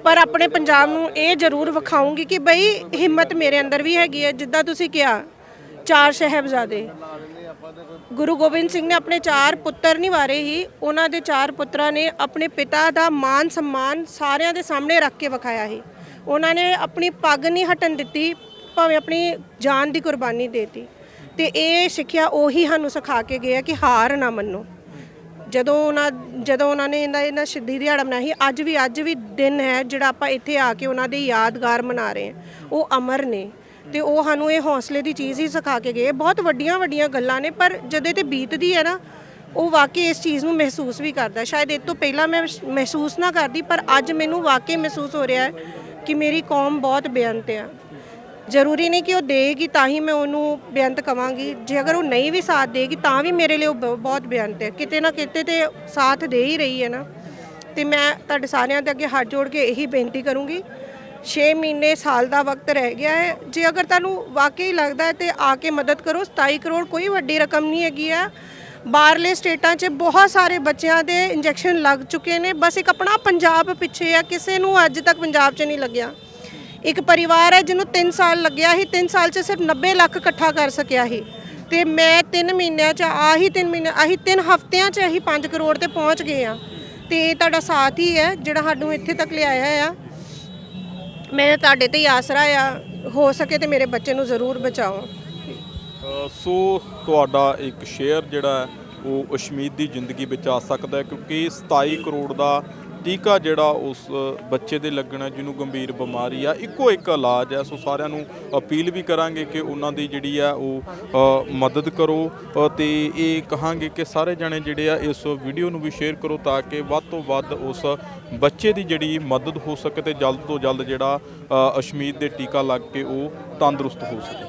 ਪਰ ਆਪਣੇ ਪੰਜਾਬ ਨੂੰ ਇਹ ਜ਼ਰੂਰ ਵਿਖਾਉਂਗੀ ਕਿ ਬਈ ਹਿੰਮਤ ਮੇਰੇ ਅੰਦਰ ਵੀ ਹੈਗੀ ਹੈ, ਜਿੱਦਾਂ ਤੁਸੀਂ ਕਿਹਾ, ਚਾਰ ਸਾਹਿਬਜ਼ਾਦੇ। ਗੁਰੂ ਗੋਬਿੰਦ ਸਿੰਘ ਨੇ ਆਪਣੇ ਚਾਰ ਪੁੱਤਰ ਨਿਵਾਰੇ ਹੀ ਉਹਨਾਂ ਦੇ ਚਾਰ ਪੁੱਤਰਾਂ ਨੇ ਆਪਣੇ ਪਿਤਾ ਦਾ ਮਾਨ ਸਨਮਾਨ ਸਾਰਿਆਂ ਦੇ ਸਾਹਮਣੇ ਰੱਖ ਕੇ ਵਿਖਾਇਆ ਸੀ। ਉਹਨਾਂ ਨੇ ਆਪਣੀ ਪੱਗ ਨਹੀਂ ਹਟਣ ਦਿੱਤੀ, ਭਾਵੇਂ ਆਪਣੀ ਜਾਨ ਦੀ ਕੁਰਬਾਨੀ ਦੇਤੀ। ਤੇ ਇਹ ਸਿੱਖਿਆ ਉਹੀ ਸਾਨੂੰ ਸਿਖਾ ਕੇ ਗਏ ਆ ਕਿ ਹਾਰ ਨਾ ਮੰਨੋ। ਜਦੋਂ ਉਹਨਾਂ ਜਦੋਂ ਉਹਨਾਂ ਨੇ ਇਹਨਾਂ ਇਹਨਾਂ ਸ਼ਹੀਦੀ ਦਿਹਾੜਾ ਮਨਾਇਆ ਸੀ, ਅੱਜ ਵੀ ਅੱਜ ਵੀ ਦਿਨ ਹੈ ਜਿਹੜਾ ਆਪਾਂ ਇੱਥੇ ਆ ਕੇ ਉਹਨਾਂ ਦੇ ਯਾਦਗਾਰ ਮਨਾ ਰਹੇ ਹਾਂ। ਉਹ ਅਮਰ ਨੇ ਤੇ ਉਹ ਸਾਨੂੰ ਇਹ ਹੌਸਲੇ ਦੀ ਚੀਜ਼ ਹੀ ਸਿਖਾ ਕੇ ਗਏ। ਬਹੁਤ ਵੱਡੀਆਂ ਵੱਡੀਆਂ ਗੱਲਾਂ ਨੇ, ਪਰ ਜਦੋਂ ਇਹ ਤੇ ਬੀਤਦੀ ਹੈ ਨਾ, ਉਹ ਵਾਕਈ ਇਸ ਚੀਜ਼ ਨੂੰ ਮਹਿਸੂਸ ਵੀ ਕਰਦਾ ਸ਼ਾਇਦ ਇਹ ਤੋਂ ਪਹਿਲਾਂ ਮੈਂ ਮਹਿਸੂਸ ਨਾ ਕਰਦੀ, ਪਰ ਅੱਜ ਮੈਨੂੰ ਵਾਕਈ ਮਹਿਸੂਸ ਹੋ ਰਿਹਾ ਹੈ ਕਿ ਮੇਰੀ ਕੌਮ ਬਹੁਤ ਬੇਅੰਤ ਆ ਜ਼ਰੂਰੀ ਨਹੀਂ ਕਿ ਉਹ ਦੇਗੀ ਤਾਂ ਹੀ ਮੈਂ ਉਹਨੂੰ ਬੇਅੰਤ ਕਵਾਂਗੀ। ਜੇ ਅਗਰ ਉਹ ਨਹੀਂ ਵੀ ਸਾਥ ਦੇਗੀ ਤਾਂ ਵੀ ਮੇਰੇ ਲਈ ਉਹ ਬ- ਬਹੁਤ ਬੇਅੰਤ ਹੈ। ਕਿਤੇ ਨਾ ਕਿਤੇ ਤੇ ਸਾਥ ਦੇ ਹੀ ਰਹੀ ਹੈ ਨਾ। ਤੇ ਮੈਂ ਤੁਹਾਡੇ ਸਾਰਿਆਂ ਦੇ ਅੱਗੇ ਹੱਥ ਜੋੜ ਕੇ ਇਹੀ ਬੇਨਤੀ ਕਰੂੰਗੀ 6 ਮਹੀਨੇ ਸਾਲ ਦਾ ਵਕਤ ਰਹਿ ਗਿਆ ਹੈ। ਜੇ ਅਗਰ ਤੁਹਾਨੂੰ ਵਾਕਈ ਲੱਗਦਾ ਹੈ ਤੇ ਆ ਕੇ ਮਦਦ ਕਰੋ 27 ਕਰੋੜ ਕੋਈ ਵੱਡੀ ਰਕਮ ਨਹੀਂ ਹੈਗੀ ਆ ਬਾਹਰਲੇ ਸਟੇਟਾਂ 'ਚ ਬਹੁਤ ਸਾਰੇ ਬੱਚਿਆਂ ਦੇ ਇੰਜੈਕਸ਼ਨ ਲੱਗ ਚੁੱਕੇ ਨੇ। ਬਸ ਇੱਕ ਆਪਣਾ ਪੰਜਾਬ ਪਿੱਛੇ ਆ ਕਿਸੇ ਨੂੰ ਅੱਜ ਤੱਕ ਪੰਜਾਬ 'ਚ ਨਹੀਂ ਲੱਗਿਆ। ਇੱਕ ਪਰਿਵਾਰ ਹੈ ਜਿਹਨੂੰ 3 ਸਾਲ ਲੱਗਿਆ ਸੀ 3 ਸਾਲ 'ਚ ਸਿਰਫ 90 ਲੱਖ ਇਕੱਠਾ ਕਰ ਸਕਿਆ ਸੀ। ਤੇ ਮੈਂ 3 ਮਹੀਨਿਆਂ 'ਚ, ਆਹੀ 3 ਮਹੀਨੇ, ਆਹੀ 3 ਹਫ਼ਤਿਆਂ 'ਚ ਅਸੀਂ 5 ਕਰੋੜ ਤੇ ਪਹੁੰਚ ਗਏ ਆ ਤੇ ਇਹ ਤੁਹਾਡਾ ਸਾਥ ਹੀ ਹੈ, ਜਿਹੜਾ ਸਾਨੂੰ ਇੱਥੇ ਤੱਕ ਲਿਆਇਆ ਆ। ਮੈਂ ਤੁਹਾਡੇ ਤੇ ਹੀ ਆਸਰਾ ਆ। ਹੋ ਸਕੇ ਤੇ ਮੇਰੇ ਬੱਚੇ ਨੂੰ ਜ਼ਰੂਰ ਬਚਾਓ। ਸੋ ਤੁਹਾਡਾ ਇੱਕ ਸ਼ੇਅਰ ਜਿਹੜਾ ਉਹ ਅਸ਼ਮੀਤ ਦੀ ਜ਼ਿੰਦਗੀ ਵਿੱਚ ਆ ਸਕਦਾ ਹੈ, ਕਿਉਂਕਿ 27 ਕਰੋੜ ਦਾ ਟੀਕਾ ਜਿਹੜਾ ਉਸ ਬੱਚੇ ਦੇ ਲੱਗਣਾ ਜਿਹਨੂੰ ਗੰਭੀਰ ਬਿਮਾਰੀ ਆ ਇੱਕੋ ਇੱਕ ਇਲਾਜ ਹੈ। ਸੋ ਸਾਰਿਆਂ ਨੂੰ ਅਪੀਲ ਵੀ ਕਰਾਂਗੇ ਕਿ ਉਹਨਾਂ ਦੀ ਜਿਹੜੀ ਆ ਉਹ ਮਦਦ ਕਰੋ ਅ, ਤੇ ਇਹ ਕਹਾਂਗੇ ਕਿ ਸਾਰੇ ਜਣੇ ਜਿਹੜੇ ਆ ਇਸ ਵੀਡੀਓ ਨੂੰ ਵੀ ਸ਼ੇਅਰ ਕਰੋ ਤਾਂ ਕਿ ਵੱਧ ਤੋਂ ਵੱਧ ਉਸ ਬੱਚੇ ਦੀ ਜਿਹੜੀ ਮਦਦ ਹੋ ਸਕੇ ਤੇ ਜਲਦ ਤੋਂ ਜਲਦ ਜਿਹੜਾ ਅਸ਼ਮੀਤ ਦੇ ਟੀਕਾ ਲੱਗ ਕੇ ਉਹ ਤੰਦਰੁਸਤ ਹੋ ਸਕੇ।